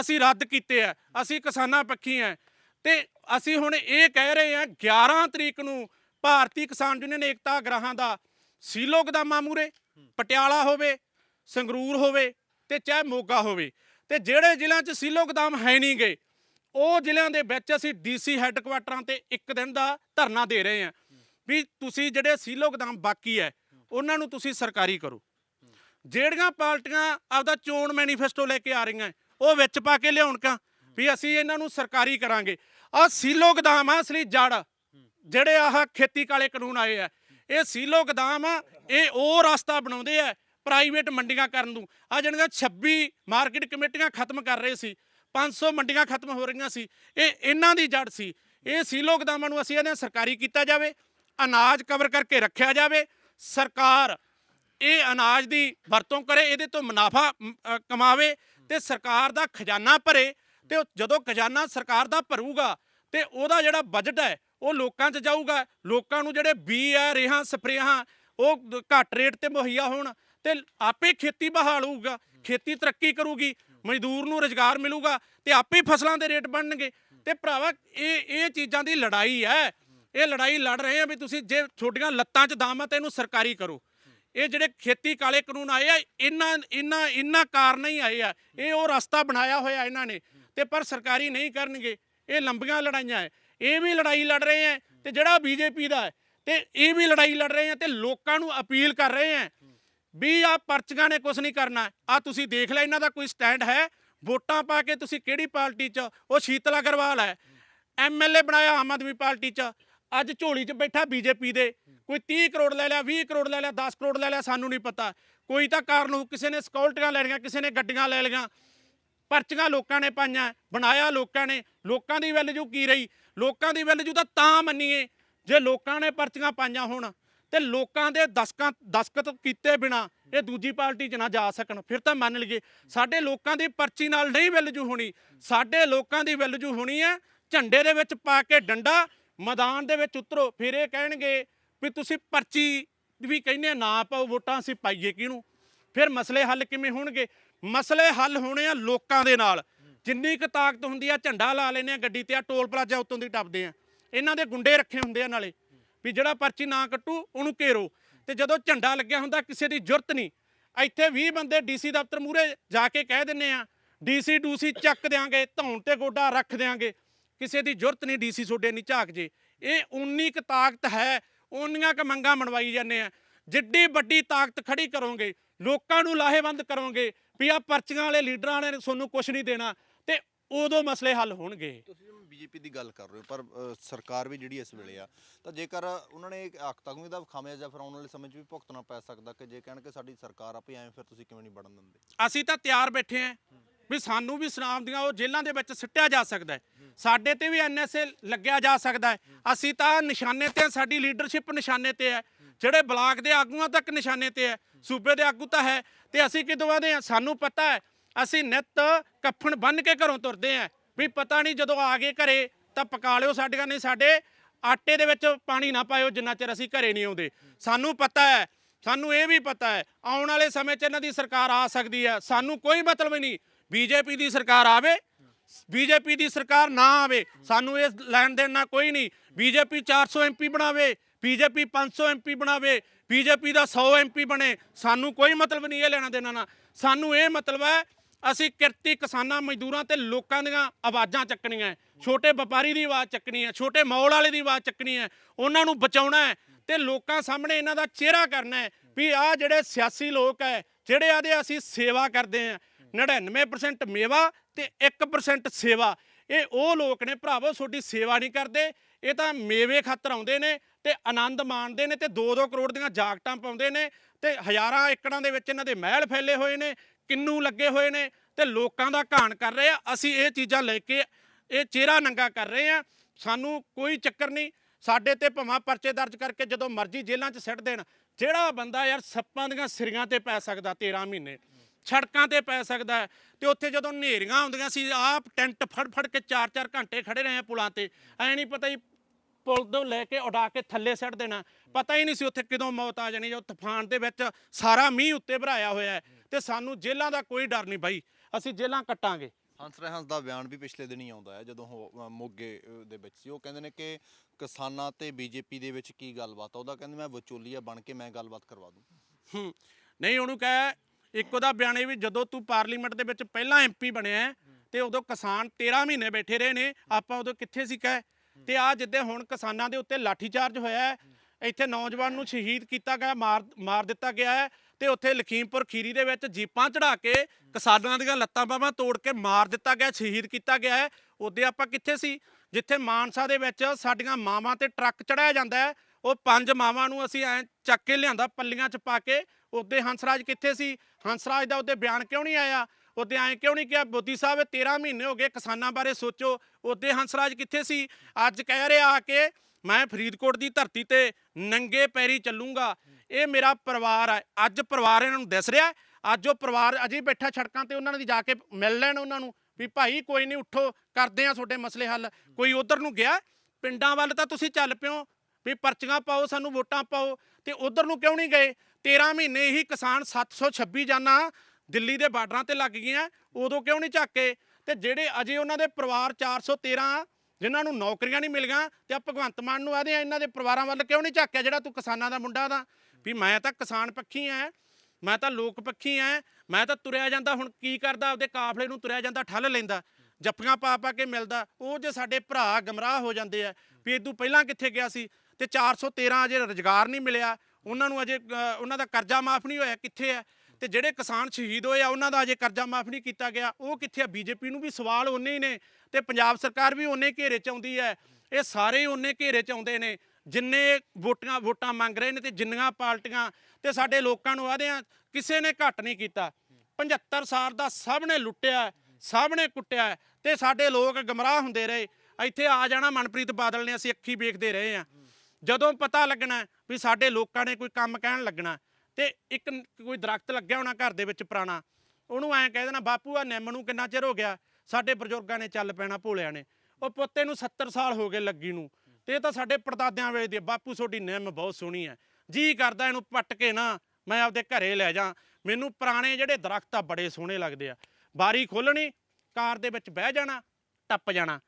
ਅਸੀਂ ਰੱਦ ਕੀਤੇ ਆ, ਅਸੀਂ ਕਿਸਾਨਾਂ ਪੱਖੀ ਆ। ਤੇ ਅਸੀਂ ਹੁਣ ਇਹ ਕਹਿ ਰਹੇ ਆ 11 ਤਰੀਕ ਨੂੰ ਭਾਰਤੀ ਕਿਸਾਨ ਯੂਨੀਅਨ ਏਕਤਾ ਗ੍ਰਾਹਾਂ ਦਾ ਸੀਲੋ ਗਦਾਮਾਂ ਮੂਰੇ ਪਟਿਆਲਾ ਹੋਵੇ, ਸੰਗਰੂਰ ਹੋਵੇ ਤੇ ਚਾਹੇ ਮੋਗਾ ਹੋਵੇ। ਤੇ ਜਿਹੜੇ ਜ਼ਿਲ੍ਹਿਆਂ 'ਚ ਸੀਲੋ ਗਦਾਮ ਹੈ ਨਹੀਂ ਗਏ ਉਹ ਜ਼ਿਲ੍ਹਿਆਂ ਦੇ ਵਿੱਚ ਅਸੀਂ ਡੀਸੀ ਹੈੱਡਕੁਆਟਰਾਂ ਤੇ ਇੱਕ ਦਿਨ ਦਾ ਧਰਨਾ ਦੇ ਰਹੇ ਹਾਂ ਵੀ ਤੁਸੀਂ ਜਿਹੜੇ ਸੀਲੋ ਗਦਾਮ ਬਾਕੀ ਹੈ, ਉਹਨਾਂ ਨੂੰ ਤੁਸੀਂ ਸਰਕਾਰੀ ਕਰੋ। ਜਿਹੜੀਆਂ ਪਾਰਟੀਆਂ ਆਪਦਾ ਚੋਣ ਮੈਨੀਫੈਸਟੋ ਲੈ ਕੇ ਆ ਰਹੀਆਂ, ਉਹ ਵਿੱਚ ਪਾ ਕੇ ਲਿਆਉਣ ਕਾ ਵੀ ਅਸੀਂ ਇਹਨਾਂ ਨੂੰ ਸਰਕਾਰੀ ਕਰਾਂਗੇ। ਆ ਸੀਲੋ ਗਦਾਮ ਆ, ਅਸਲੀ ਜੜ, ਜਿਹੜੇ ਆਹ ਖੇਤੀ ਕਾਲੇ ਕਾਨੂੰਨ ਆਏ ਆ, ਇਹ ਸੀਲੋ ਗਦਾਮ ਆ, ਇਹ ਉਹ ਰਸਤਾ ਬਣਾਉਂਦੇ ਆ ਪ੍ਰਾਈਵੇਟ ਮੰਡੀਆਂ ਕਰਨ ਨੂੰ। ਆ ਜਿਹੜੀਆਂ 26 ਮਾਰਕੀਟ ਕਮੇਟੀਆਂ ਖਤਮ ਕਰ ਰਹੇ ਸੀ 500 ਮੰਡੀਆਂ ਖਤਮ ਹੋ ਰਹੀਆਂ ਸੀ। ਇਹ ਇਹਨਾਂ ਦੀ ਜੜ ਸੀ। ਇਹ ਸੀਲੋ ਗਦਾਮਾਂ ਨੂੰ ਅਸੀਂ ਇਹਨੇ ਸਰਕਾਰੀ ਕੀਤਾ ਜਾਵੇ, ਅਨਾਜ ਕਵਰ ਕਰਕੇ ਰੱਖਿਆ ਜਾਵੇ, ਸਰਕਾਰ ਇਹ ਅਨਾਜ ਦੀ ਵਰਤੋਂ ਕਰੇ, ਇਹਦੇ ਤੋਂ ਮੁਨਾਫਾ ਕਮਾਵੇ ਤੇ ਸਰਕਾਰ ਦਾ ਖਜ਼ਾਨਾ ਭਰੇ ਤੇ ਜਦੋਂ ਖਜ਼ਾਨਾ ਸਰਕਾਰ ਦਾ ਭਰੂਗਾ ਤੇ ਉਹਦਾ ਜਿਹੜਾ ਬਜਟ ਹੈ, ਉਹ ਲੋਕਾਂ 'ਚ ਜਾਊਗਾ। ਲੋਕਾਂ ਨੂੰ ਜਿਹੜੇ ਬੀ ਆ ਰੇਹਾਂ ਸਪਰੇਹਾਂ ਉਹ ਘੱਟ ਰੇਟ ਤੇ ਮੁਹੱਈਆ ਹੋਣ ਤੇ ਆਪੇ ਖੇਤੀ ਬਹਾਲ ਹੋਊਗਾ, ਖੇਤੀ ਤਰੱਕੀ ਕਰੂਗੀ। ਮਜ਼ਦੂਰ ਨੂੰ ਰੋਜ਼ਗਾਰ ਮਿਲੂਗਾ ਤੇ ਆਪੇ ਫਸਲਾਂ ਦੇ ਰੇਟ ਬਣਨਗੇ। ਤੇ ਭਰਾਵਾ, ਇਹ ਇਹ ਚੀਜ਼ਾਂ ਦੀ ਲੜਾਈ ਹੈ। ਇਹ ਲੜਾਈ ਲੜ ਰਹੇ ਆ ਵੀ ਤੁਸੀਂ ਜੇ ਛੋਟੀਆਂ ਲੱਤਾਂ 'ਚ ਦਾਮ ਆ ਤਾਂ ਇਹਨੂੰ ਸਰਕਾਰੀ ਕਰੋ। ਇਹ ਜਿਹੜੇ ਖੇਤੀ ਕਾਲੇ ਕਾਨੂੰਨ ਆਏ ਆ, ਇਹਨਾਂ ਇਹਨਾਂ ਇਹਨਾਂ ਕਾਰਨ ਹੀ ਆਏ ਆ। ਇਹ ਉਹ ਰਸਤਾ ਬਣਾਇਆ ਹੋਇਆ ਇਹਨਾਂ ਨੇ ਤੇ ਪਰ ਸਰਕਾਰੀ ਨਹੀਂ ਕਰਨਗੇ। ਇਹ ਲੰਬੀਆਂ ਲੜਾਈਆਂ ਹੈ। ਇਹ ਵੀ ਲੜਾਈ ਲੜ ਰਹੇ ਆ ਤੇ ਜਿਹੜਾ ਬੀਜੇਪੀ ਦਾ ਹੈ ਤੇ ਇਹ ਵੀ ਲੜਾਈ ਲੜ ਰਹੇ ਆ ਤੇ ਲੋਕਾਂ ਨੂੰ ਅਪੀਲ ਕਰ ਰਹੇ ਆ ਵੀ ਆ ਪਰਚੀਆਂ ਨੇ ਕੁਝ ਨਹੀਂ ਕਰਨਾ। ਆ ਤੁਸੀਂ ਦੇਖ ਲੈ, ਇਹਨਾਂ ਦਾ ਕੋਈ ਸਟੈਂਡ ਹੈ। ਵੋਟਾਂ ਪਾ ਕੇ ਤੁਸੀਂ ਕਿਹੜੀ ਪਾਰਟੀ 'ਚ? ਉਹ ਸ਼ੀਤਲ ਅਗਰਵਾਲ ਹੈ। ਐਮਐਲਏ ਬਣਾਇਆ ਆਮ ਆਦਮੀ ਪਾਰਟੀ 'ਚ। ਅੱਜ ਝੋਲੀ 'ਚ ਬੈਠਾ ਬੀਜੇਪੀ ਦੇ। ਕੋਈ 30 ਕਰੋੜ ਲੈ ਲਿਆ 20 ਕਰੋੜ ਲੈ ਲਿਆ 10 ਕਰੋੜ ਲੈ ਲਿਆ, ਸਾਨੂੰ ਨਹੀਂ ਪਤਾ। ਕੋਈ ਤਾਂ ਕਾਰਨ ਹੋ ਕਿਸੇ ਨੇ ਸਕਿਉਰਟੀਆਂ ਲੈ ਲਈਆਂ, ਕਿਸੇ ਨੇ ਗੱਡੀਆਂ ਲੈ ਲਈਆਂ। ਪਰਚੀਆਂ ਲੋਕਾਂ ਨੇ ਪਾਈਆਂ, ਬਣਾਇਆ ਲੋਕਾਂ ਨੇ। ਲੋਕਾਂ ਦੀ ਵੈਲਿਊ ਕੀ ਰਹੀ? ਲੋਕਾਂ ਦੀ ਵੈਲਿਊ ਤਾਂ ਤਾਂ ਮੰਨੀਏ। ਜੇ ਲੋਕਾਂ ਨੇ ਪਰਚੀਆਂ ਪਾਈਆਂ ਹੋਣ ਤੇ ਲੋਕਾਂ ਦੇ ਦਸਕਾਂ ਦਸਕਤ ਕੀਤੇ ਬਿਨਾ ਇਹ ਦੂਜੀ ਪਾਰਟੀ 'ਚ ਨਾ ਜਾ ਸਕਣ। ਫਿਰ ਤਾਂ ਮੰਨ ਲਈਏ, ਸਾਡੇ ਲੋਕਾਂ ਦੀ ਪਰਚੀ ਨਾਲ ਨਹੀਂ ਵੈਲਿਊ ਹੋਣੀ। ਸਾਡੇ ਲੋਕਾਂ ਦੀ ਵੈਲਿਊ ਹੋਣੀ ਹੈ, ਝੰਡੇ ਦੇ ਵਿੱਚ ਪਾ ਕੇ ਡੰਡਾ, ਮੈਦਾਨ ਦੇ ਵਿੱਚ ਉਤਰੋ। ਫਿਰ ਇਹ ਕਹਿਣਗੇ ਵੀ ਤੁਸੀਂ ਪਰਚੀ ਵੀ ਕਹਿੰਦੇ ਨਾ ਪਾਓ, ਵੋਟਾਂ ਅਸੀਂ ਪਾਈਏ ਕਿਹਨੂੰ? ਫਿਰ ਮਸਲੇ ਹੱਲ ਕਿਵੇਂ ਹੋਣਗੇ? ਮਸਲੇ ਹੱਲ ਹੋਣੇ ਆ ਲੋਕਾਂ ਦੇ ਨਾਲ। ਜਿੰਨੀ ਕੁ ਤਾਕਤ ਹੁੰਦੀ ਆ, ਝੰਡਾ ਲਾ ਲੈਨੇ ਆ ਗੱਡੀ ਤੇ ਆ ਟੋਲ ਪਲਾਜ਼ਾ ਉੱਤੋਂ ਦੀ ਟੱਪਦੇ ਆ। ਇਹਨਾਂ ਦੇ ਗੁੰਡੇ ਰੱਖੇ ਹੁੰਦੇ ਆ ਨਾਲੇ। ਵੀ ਜਿਹੜਾ ਪਰਚੀ ਨਾ ਕੱਟੂ, ਉਹਨੂੰ ਘੇਰੋ। ਤੇ ਜਦੋਂ ਝੰਡਾ ਲੱਗਿਆ ਹੁੰਦਾ, ਕਿਸੇ ਦੀ ਜ਼ਰੂਰਤ ਨਹੀਂ। ਇੱਥੇ 20 ਬੰਦੇ ਡੀਸੀ ਦਫ਼ਤਰ ਮੂਹਰੇ ਜਾ ਕੇ ਕਹਿ ਦਿੰਨੇ ਆ ਡੀਸੀ ਡੂਸੀ ਚੱਕ ਦਿਆਂਗੇ, ਧੌਣ ਤੇ ਗੋਡਾ ਰੱਖ ਦਿਆਂਗੇ। ਕਿਸੇ ਦੀ ਜ਼ਰੂਰਤ ਨਹੀਂ ਡੀਸੀ ਛੋਡੇ ਨਹੀਂ ਝਾਕ ਜੇ। ਇਹ ਉਨੀ ਕੁ ਤਾਕਤ ਹੈ ਉਨੀਆਂ ਕੁ ਮੰਗਾਂ ਮਨਵਾਈ ਜਾਂਦੇ ਆ। ਜਿੱਡੀ ਵੱਡੀ ਤਾਕਤ ਖੜੀ ਕਰੋਗੇ, ਲੋਕਾਂ ਨੂੰ ਲਾਹੇਵੰਦ ਕਰੋਗੇ, ਵੀ ਆ ਪਰਚੀਆਂ ਵਾਲੇ ਲੀਡਰਾਂ ਨੇ ਤੁਹਾਨੂੰ ਕੁਝ ਨਹੀਂ ਦੇਣਾ। ਤੇ ਉਦੋਂ ਮਸਲੇ ਹੱਲ ਹੋਣਗੇ। ਤੁਸੀਂ ਬੀਜੇਪੀ ਦੀ ਗੱਲ ਕਰ ਰਹੇ ਹੋ ਪਰ ਅ, ਸਰਕਾਰ ਵੀ ਜਿਹੜੀ ਇਸ ਵੇਲੇ ਆ ਤਾਂ ਜੇਕਰ ਉਹਨਾਂ ਨੇ ਆਖਤਾਗੂ ਦਾ ਖਾਮਿਆਜਾ ਫਿਰ ਆਉਣ ਵਾਲੇ ਸਮੇਂ 'ਚ ਵੀ ਭੁਗਤਣਾ ਪੈ ਸਕਦਾ ਕਿ ਜੇ ਕਹਿਣ ਕਿ ਸਾਡੀ ਸਰਕਾਰ ਆਪੇ ਐਵੇਂ ਫਿਰ ਤੁਸੀਂ ਕਿਵੇਂ ਨਹੀਂ ਬਣਨ ਦਿੰਦੇ? ਅਸੀਂ ਤਾਂ ਤਿਆਰ ਬੈਠੇ ਆਂ ਵੀ ਸਾਨੂੰ ਵੀ ਸੁਨਾਮ ਦੀਆਂ ਉਹ ਜੇਲ੍ਹਾਂ ਦੇ ਵਿੱਚ ਸਿੱਟਿਆ ਜਾ ਸਕਦਾ ਹੈ। ਸਾਡੇ ਤੇ ਵੀ ਐਨਐਸਏ ਲੱਗਿਆ ਜਾ ਸਕਦਾ ਹੈ। ਅਸੀਂ ਤਾਂ ਨਿਸ਼ਾਨੇ ਤੇ ਸਾਡੀ ਲੀਡਰਸ਼ਿਪ ਨਿਸ਼ਾਨੇ ਤੇ ਹੈ। ਜਿਹੜੇ ਬਲਾਕ ਦੇ ਆਗੂਆਂ ਤੱਕ ਨਿਸ਼ਾਨੇ ਤੇ ਹੈ ਸੂਬੇ ਦੇ ਆਗੂ ਤਾਂ ਹੈ। ਤੇ ਅਸੀਂ ਕਿਦੋਂ ਆਦੇ ਆ ਸਾਨੂੰ ਪਤਾ ਹੈ ਅਸੀਂ ਨਿੱਤ ਕੱਫਣ ਬੰਨ ਕੇ ਘਰੋਂ ਤੁਰਦੇ ਆਂ। ਵੀ ਪਤਾ ਨਹੀਂ ਜਦੋਂ ਆ ਗਏ ਘਰੇ, ਤਾਂ ਪਕਾ ਲਿਓ ਸਾਡੀਆਂ, ਨਹੀਂ ਸਾਡੇ ਆਟੇ ਦੇ ਵਿੱਚ ਪਾਣੀ ਨਾ ਪਾਇਓ, ਜਿੰਨਾ ਚਿਰ ਅਸੀਂ ਘਰੇ ਨਹੀਂ ਆਉਂਦੇ। ਸਾਨੂੰ ਪਤਾ ਹੈ, ਸਾਨੂੰ ਇਹ ਵੀ ਪਤਾ ਹੈ, ਆਉਣ ਵਾਲੇ ਸਮੇਂ 'ਚ ਇਹਨਾਂ ਦੀ ਸਰਕਾਰ ਆ ਸਕਦੀ ਹੈ। ਸਾਨੂੰ ਕੋਈ ਮਤਲਬ ਹੀ ਨਹੀਂ, ਬੀਜੇਪੀ ਦੀ ਸਰਕਾਰ ਆਵੇ, ਬੀਜੇਪੀ ਦੀ ਸਰਕਾਰ ਨਾ ਆਵੇ, ਸਾਨੂੰ ਇਸ ਲੈਣ ਦੇਣ ਨਾਲ ਕੋਈ ਨਹੀਂ। ਬੀਜੇਪੀ 400 ਐਮਪੀ ਬਣਾਵੇ, ਬੀਜੇਪੀ 500 ਐਮਪੀ ਬਣਾਵੇ, ਬੀਜੇਪੀ ਦਾ 100 ਐਮਪੀ ਬਣੇ। ਸਾਨੂੰ ਕੋਈ ਮਤਲਬ ਨਹੀਂ ਇਹ ਲੈਣਾ ਦੇਣਾ ਨਾ ਸਾਨੂੰ ਇਹ ਮਤਲਬ ਹੈ ਅਸੀਂ ਕਿਰਤੀ ਕਿਸਾਨਾਂ ਮਜ਼ਦੂਰਾਂ ਤੇ ਲੋਕਾਂ ਦੀਆਂ ਆਵਾਜ਼ਾਂ ਚੱਕਣੀਆਂ ਛੋਟੇ ਵਪਾਰੀ ਦੀ ਆਵਾਜ਼ ਚੱਕਣੀ ਹੈ, ਛੋਟੇ ਮੌਲ ਵਾਲੇ ਦੀ ਆਵਾਜ਼ ਚੱਕਣੀ ਹੈ, ਉਹਨਾਂ ਨੂੰ ਬਚਾਉਣਾ ਹੈ ਤੇ ਲੋਕਾਂ ਸਾਹਮਣੇ ਇਹਨਾਂ ਦਾ ਚਿਹਰਾ ਕਰਨਾ ਹੈ ਵੀ ਆਹ ਜਿਹੜੇ ਸਿਆਸੀ ਲੋਕ ਹੈ, ਜਿਹੜੇ ਆਦੇ ਅਸੀਂ ਸੇਵਾ ਕਰਦੇ ਆ 99% ਮੇਵਾ ਤੇ 1% ਸੇਵਾ। ਇਹ ਉਹ ਲੋਕ ਨੇ ਭਰਾਵੋ, ਤੁਹਾਡੀ ਸੇਵਾ ਨਹੀਂ ਕਰਦੇ, ਇਹ ਤਾਂ ਮੇਵੇ ਖਾਤਰ ਆਉਂਦੇ ਨੇ ਤੇ ਆਨੰਦ ਮਾਣਦੇ ਨੇ ਤੇ 2-2 ਕਰੋੜ ਦੀਆਂ ਜਾਗਟਾਂ ਪਾਉਂਦੇ ਨੇ ਤੇ ਹਜ਼ਾਰਾਂ ਏਕੜਾਂ ਦੇ ਵਿੱਚ ਇਹਨਾਂ ਦੇ ਮਹਿਲ ਫੈਲੇ ਹੋਏ ਨੇ ਕਿੰਨੂ ਲੱਗੇ ਹੋਏ ਨੇ ਤੇ ਲੋਕਾਂ ਦਾ ਘਾਣ ਕਰ ਰਹੇ ਆ। ਅਸੀਂ ਇਹ ਚੀਜ਼ਾਂ ਲੈ ਕੇ ਇਹ ਚਿਹਰਾ ਨੰਗਾ ਕਰ ਰਹੇ ਆ। ਸਾਨੂੰ ਕੋਈ ਚੱਕਰ ਨਹੀਂ। ਸਾਡੇ ਤੇ ਭਵਾਂ ਪਰਚੇ ਦਰਜ ਕਰਕੇ ਜਦੋਂ ਮਰਜ਼ੀ ਜੇਲ੍ਹਾਂ 'ਚ ਸਿੱਟ ਦੇਣ, ਜਿਹੜਾ ਬੰਦਾ ਯਾਰ ਸੱਪਾਂ ਦੀਆਂ ਸਿਰੀਆਂ ਤੇ ਪੈ ਸਕਦਾ 13 ਮਹੀਨੇ, ਸੜਕਾਂ ਤੇ ਪੈ ਸਕਦਾ ਹੈ। ਤੇ ਉੱਥੇ ਜਦੋਂ ਹਨੇਰੀਆਂ ਆਉਂਦੀਆਂ ਸੀ, ਆਪ ਟੈਂਟ ਫੜ ਫੜ ਕੇ 4-4 ਘੰਟੇ ਖੜੇ ਰਹੇ ਆ ਪੁਲਾਂ ਤੇ। ਐ ਨਹੀਂ ਪਤਾ ਹੀ ਪੁਲ ਤੋਂ ਲੈ ਕੇ ਉਡਾ ਕੇ ਥੱਲੇ ਸੱਟ ਦੇਣਾ। ਪਤਾ ਹੀ ਨਹੀਂ ਸੀ ਉੱਥੇ ਕਦੋਂ ਮੌਤ ਆ ਜਾਣੀ ਜਾਂ ਤੂਫਾਨ ਦੇ ਵਿੱਚ ਸਾਰਾ ਮੀਂਹ ਉੱਤੇ ਭਰਾਇਆ ਹੋਇਆ ਹੈ। ਤੇ ਸਾਨੂੰ ਜੇਲ੍ਹਾਂ ਦਾ ਕੋਈ ਡਰ ਨਹੀਂ ਬਾਈ। ਅਸੀਂ ਜੇਲ੍ਹਾਂ ਕੱਟਾਂਗੇ। ਹੰਸ ਰਾਏ ਹੰਸ ਦਾ ਬਿਆਨ ਵੀ ਪਿਛਲੇ ਦਿਨ ਹੀ ਆਉਂਦਾ ਹੈ ਜਦੋਂ ਉਹ ਮੋਗੇ ਦੇ ਵਿੱਚ ਸੀ। ਉਹ ਕਹਿੰਦੇ ਨੇ ਕਿ ਕਿਸਾਨਾਂ ਤੇ ਬੀਜੇਪੀ ਦੇ ਵਿੱਚ ਕੀ ਗੱਲਬਾਤ ਆ? ਉਹਦਾ ਕਹਿੰਦੇ ਮੈਂ ਵਿਚੋਲੀਆ ਬਣ ਕੇ ਮੈਂ ਗੱਲਬਾਤ ਕਰਵਾ ਦੂੰ। ਹੂੰ। ਨਹੀਂ ਉਹਨੂੰ ਕਹਿ ਇੱਕ ਉਹਦਾ ਬਿਆਨ ਇਹ ਵੀ ਜਦੋਂ ਤੂੰ ਪਾਰਲੀਮੈਂਟ ਦੇ ਵਿੱਚ ਪਹਿਲਾਂ ਐਮਪੀ ਬਣਿਆ ਤੇ ਉਦੋਂ ਕਿਸਾਨ 13 ਮਹੀਨੇ ਬੈਠੇ ਰਹੇ ਨੇ ਆਪਾਂ ਉਦੋਂ ਕਿੱਥੇ ਸੀ ਕਹਿ? ਤੇ ਆ ਜਿੱਦੇ ਹੁਣ ਕਿਸਾਨਾਂ ਦੇ ਉੱਤੇ ਲਾਠੀਚਾਰਜ ਹੋਇਆ ਹੈ ਇੱਥੇ ਨੌਜਵਾਨ ਨੂੰ ਸ਼ਹੀਦ ਕੀਤਾ ਗਿਆ ਮਾਰ ਮਾਰ ਦਿੱਤਾ ਗਿਆ ਹੈ ਤੇ ਉੱਥੇ ਲਖੀਮਪੁਰ ਖੀਰੀ ਦੇ ਵਿੱਚ ਜੀਪਾਂ ਚੜਾ ਕੇ ਕਿਸਾਨਾਂ ਦੀਆਂ ਲੱਤਾਂ ਬਾਹਾਂ ਤੋੜ ਕੇ ਮਾਰ ਦਿੱਤਾ ਗਿਆ, ਸ਼ਹੀਦ ਕੀਤਾ ਗਿਆ ਹੈ। ਉਹਦੇ ਆਪਾਂ ਕਿੱਥੇ ਸੀ? ਜਿੱਥੇ ਮਾਨਸਾ ਦੇ ਵਿੱਚ ਸਾਡੀਆਂ ਮਾਵਾਂ ਤੇ ਟਰੱਕ ਚੜਾਇਆ ਜਾਂਦਾ ਹੈ। ਉਹ ਪੰਜ ਮਾਵਾਂ ਨੂੰ ਅਸੀਂ ਐ ਚੱਕ ਕੇ ਲਿਆਂਦਾ, ਪੱਲੀਆਂ 'ਚ ਪਾ ਕੇ। ਉਹਦੇ ਹੰਸਰਾਜ ਕਿੱਥੇ ਸੀ? ਹੰਸਰਾਜ ਦਾ ਉਹਦੇ ਬਿਆਨ ਕਿਉਂ ਨਹੀਂ ਆਇਆ? ਉਹਦੇ ਐਂ ਕਿਉਂ ਨਹੀਂ ਕਿਹਾ? ਮੋਦੀ ਸਾਹਿਬ 13 ਮਹੀਨੇ ਹੋ ਗਏ ਕਿਸਾਨਾਂ ਬਾਰੇ ਸੋਚੋ। ਉਹਦੇ ਹੰਸਰਾਜ ਕਿੱਥੇ ਸੀ? ਅੱਜ ਕਹਿ ਰਿਹਾ ਆ ਕੇ ਮੈਂ ਫਰੀਦਕੋਟ ਦੀ ਧਰਤੀ ਤੇ ਨੰਗੇ ਪੈਰੀ ਚੱਲੂੰਗਾ। ਇਹ ਮੇਰਾ ਪਰਿਵਾਰ ਹੈ ਅੱਜ ਪਰਿਵਾਰ ਇਹਨਾਂ ਨੂੰ ਦਿਸ ਰਿਹਾ, ਅੱਜ ਉਹ ਪਰਿਵਾਰ ਅਜੇ ਬੈਠਾ ਸੜਕਾਂ ਤੇ, ਉਹਨਾਂ ਦੀ ਜਾ ਕੇ ਮਿਲ ਲੈਣ ਉਹਨਾਂ ਨੂੰ, ਵੀ ਭਾਈ ਕੋਈ ਨਹੀਂ ਉੱਠੋ, ਕਰਦੇ ਆ ਤੁਹਾਡੇ ਮਸਲੇ ਹੱਲ, ਕੋਈ ਉਧਰ ਨੂੰ ਗਿਆ, ਪਿੰਡਾਂ ਵੱਲ ਤਾਂ ਤੁਸੀਂ ਚੱਲ ਪਿਓ, ਵੀ ਪਰਚੀਆਂ ਪਾਓ, ਸਾਨੂੰ ਵੋਟਾਂ ਪਾਓ, ਤੇ ਉਧਰ ਨੂੰ ਕਿਉਂ ਨਹੀਂ ਗਏ? 13 ਮਹੀਨੇ ਹੀ ਕਿਸਾਨ 726 ਜਾਨਾਂ ਦਿੱਲੀ ਦੇ ਬਾਰਡਰਾਂ ਤੇ ਲੱਗ ਗਈਆਂ, ਉਦੋਂ ਕਿਉਂ ਨਹੀਂ ਝਾਕੇ? ਤੇ ਜਿਹੜੇ ਅਜੇ ਉਹਨਾਂ ਦੇ ਪਰਿਵਾਰ 413 ਜਿਨ੍ਹਾਂ ਨੂੰ ਨੌਕਰੀਆਂ ਨਹੀਂ ਮਿਲੀਆਂ, ਤੇ ਆ ਭਗਵੰਤ ਮਾਨ ਨੂੰ ਆਦੇ ਆ, ਇਹਨਾਂ ਦੇ ਪਰਿਵਾਰਾਂ ਵੱਲ ਕਿਉਂ ਨਹੀਂ ਝਾਕਿਆ ਜਿਹੜਾ ਤੂੰ ਕਿਸਾਨਾਂ ਦਾ ਮੁੰਡਾ ਦਾ ਵੀ ਮੈਂ ਤਾਂ ਕਿਸਾਨ ਪੱਖੀ ਐ, ਮੈਂ ਤਾਂ ਲੋਕ ਪੱਖੀ ਐ, ਮੈਂ ਤਾਂ ਤੁਰਿਆ ਜਾਂਦਾ, ਹੁਣ ਕੀ ਕਰਦਾ, ਆਪਦੇ ਕਾਫਲੇ ਨੂੰ ਤੁਰਿਆ ਜਾਂਦਾ, ਠੱਲ ਲੈਂਦਾ, ਜੱਫੀਆਂ ਪਾ ਪਾ ਕੇ ਮਿਲਦਾ, ਉਹ ਜੇ ਸਾਡੇ ਭਰਾ ਗਮਰਾਹ ਹੋ ਜਾਂਦੇ ਆ ਵੀ ਇਦੋਂ ਪਹਿਲਾਂ ਕਿੱਥੇ ਗਿਆ ਸੀ, ਤੇ 413 ਅਜੇ ਰੁਜ਼ਗਾਰ ਨਹੀਂ ਮਿਲਿਆ, ਉਹਨਾਂ ਨੂੰ ਅਜੇ ਉਹਨਾਂ ਦਾ ਕਰਜ਼ਾ ਮਾਫ ਨਹੀਂ ਹੋਇਆ, ਕਿੱਥੇ ਹੈ ਤੇ ਜਿਹੜੇ ਕਿਸਾਨ ਸ਼ਹੀਦ ਹੋਏ ਆ, ਉਹਨਾਂ ਦਾ ਅਜੇ ਕਰਜ਼ਾ ਮਾਫ ਨਹੀਂ ਕੀਤਾ ਗਿਆ, ਉਹ ਕਿੱਥੇ ਆ, ਬੀਜੇਪੀ ਨੂੰ ਵੀ ਸਵਾਲ ਉਹਨੇ ਹੀ ਨੇ, ਤੇ ਪੰਜਾਬ ਸਰਕਾਰ ਵੀ ਉਹਨੇ ਘੇਰੇ ਚ ਆਉਂਦੀ ਹੈ ਇਹ ਸਾਰੇ ਹੀ ਉਹਨੇ ਘੇਰੇ ਚ ਆਉਂਦੇ ਨੇ ਜਿੰਨੇ ਵੋਟਾਂ ਵੋਟਾਂ ਮੰਗ ਰਹੇ ਨੇ ਤੇ ਜਿੰਨੀਆਂ ਪਾਰਟੀਆਂ ਤੇ ਸਾਡੇ ਲੋਕਾਂ ਨੂੰ ਆਦੇ ਆ, ਕਿਸੇ ਨੇ ਘੱਟ ਨਹੀਂ ਕੀਤਾ। 75 ਸਾਲ ਦਾ ਸਭ ਨੇ ਲੁੱਟਿਆ, ਸਭ ਨੇ ਕੁੱਟਿਆ ਤੇ ਸਾਡੇ ਲੋਕ ਗਮਰਾਹ ਹੁੰਦੇ ਰਹੇ। ਇੱਥੇ ਆ ਜਾਣਾ ਮਨਪ੍ਰੀਤ ਬਾਦਲ ਨੇ, ਅਸੀਂ ਅੱਖੀ ਵੇਖਦੇ ਰਹੇ ਆ ਜਦੋਂ ਪਤਾ ਲੱਗਣਾ ਵੀ ਸਾਡੇ ਲੋਕਾਂ ਨੇ ਕੋਈ ਕੰਮ ਕਹਿਣ ਲੱਗਣਾ ਤੇ ਇੱਕ ਕੋਈ ਦਰਖਤ ਲੱਗਿਆ ਹੋਣਾ ਘਰ ਦੇ ਵਿੱਚ ਪੁਰਾਣਾ, ਉਹਨੂੰ ਐਂ ਕਹਿ ਦੇਣਾ, ਬਾਪੂ ਆ ਨਿੰਮ ਨੂੰ ਕਿੰਨਾ ਚਿਰ ਹੋ ਗਿਆ? ਸਾਡੇ ਬਜ਼ੁਰਗਾਂ ਨੇ ਚੱਲ ਪੈਣਾ ਭੋਲਿਆਂ ਨੇ। ਉਹ ਪੁੱਤੇ ਨੂੰ 70 ਸਾਲ ਹੋ ਗਏ ਲੱਗੀ ਨੂੰ। ਤੇ ਇਹ ਤਾਂ ਸਾਡੇ ਪੜਦਾਦਿਆਂ ਵੇਲੇ ਦੀ ਆ, ਬਾਪੂ ਤੁਹਾਡੀ ਨਿੰਮ ਬਹੁਤ ਸੋਹਣੀ ਹੈ। ਜੀ ਕਰਦਾ ਇਹਨੂੰ ਪੱਟ ਕੇ ਨਾ ਮੈਂ ਆਪਦੇ ਘਰੇ ਲੈ ਜਾ। ਮੈਨੂੰ ਪੁਰਾਣੇ ਜਿਹੜੇ ਦਰਖਤ ਆ ਬੜੇ ਸੋਹਣੇ ਲੱਗਦੇ ਆ। ਬਾਰੀ ਖੋਲਣੀ ਕਾਰ ਦੇ ਵਿੱਚ ਬਹਿ ਜਾਣਾ ਟੱਪ ਜਾਣਾ।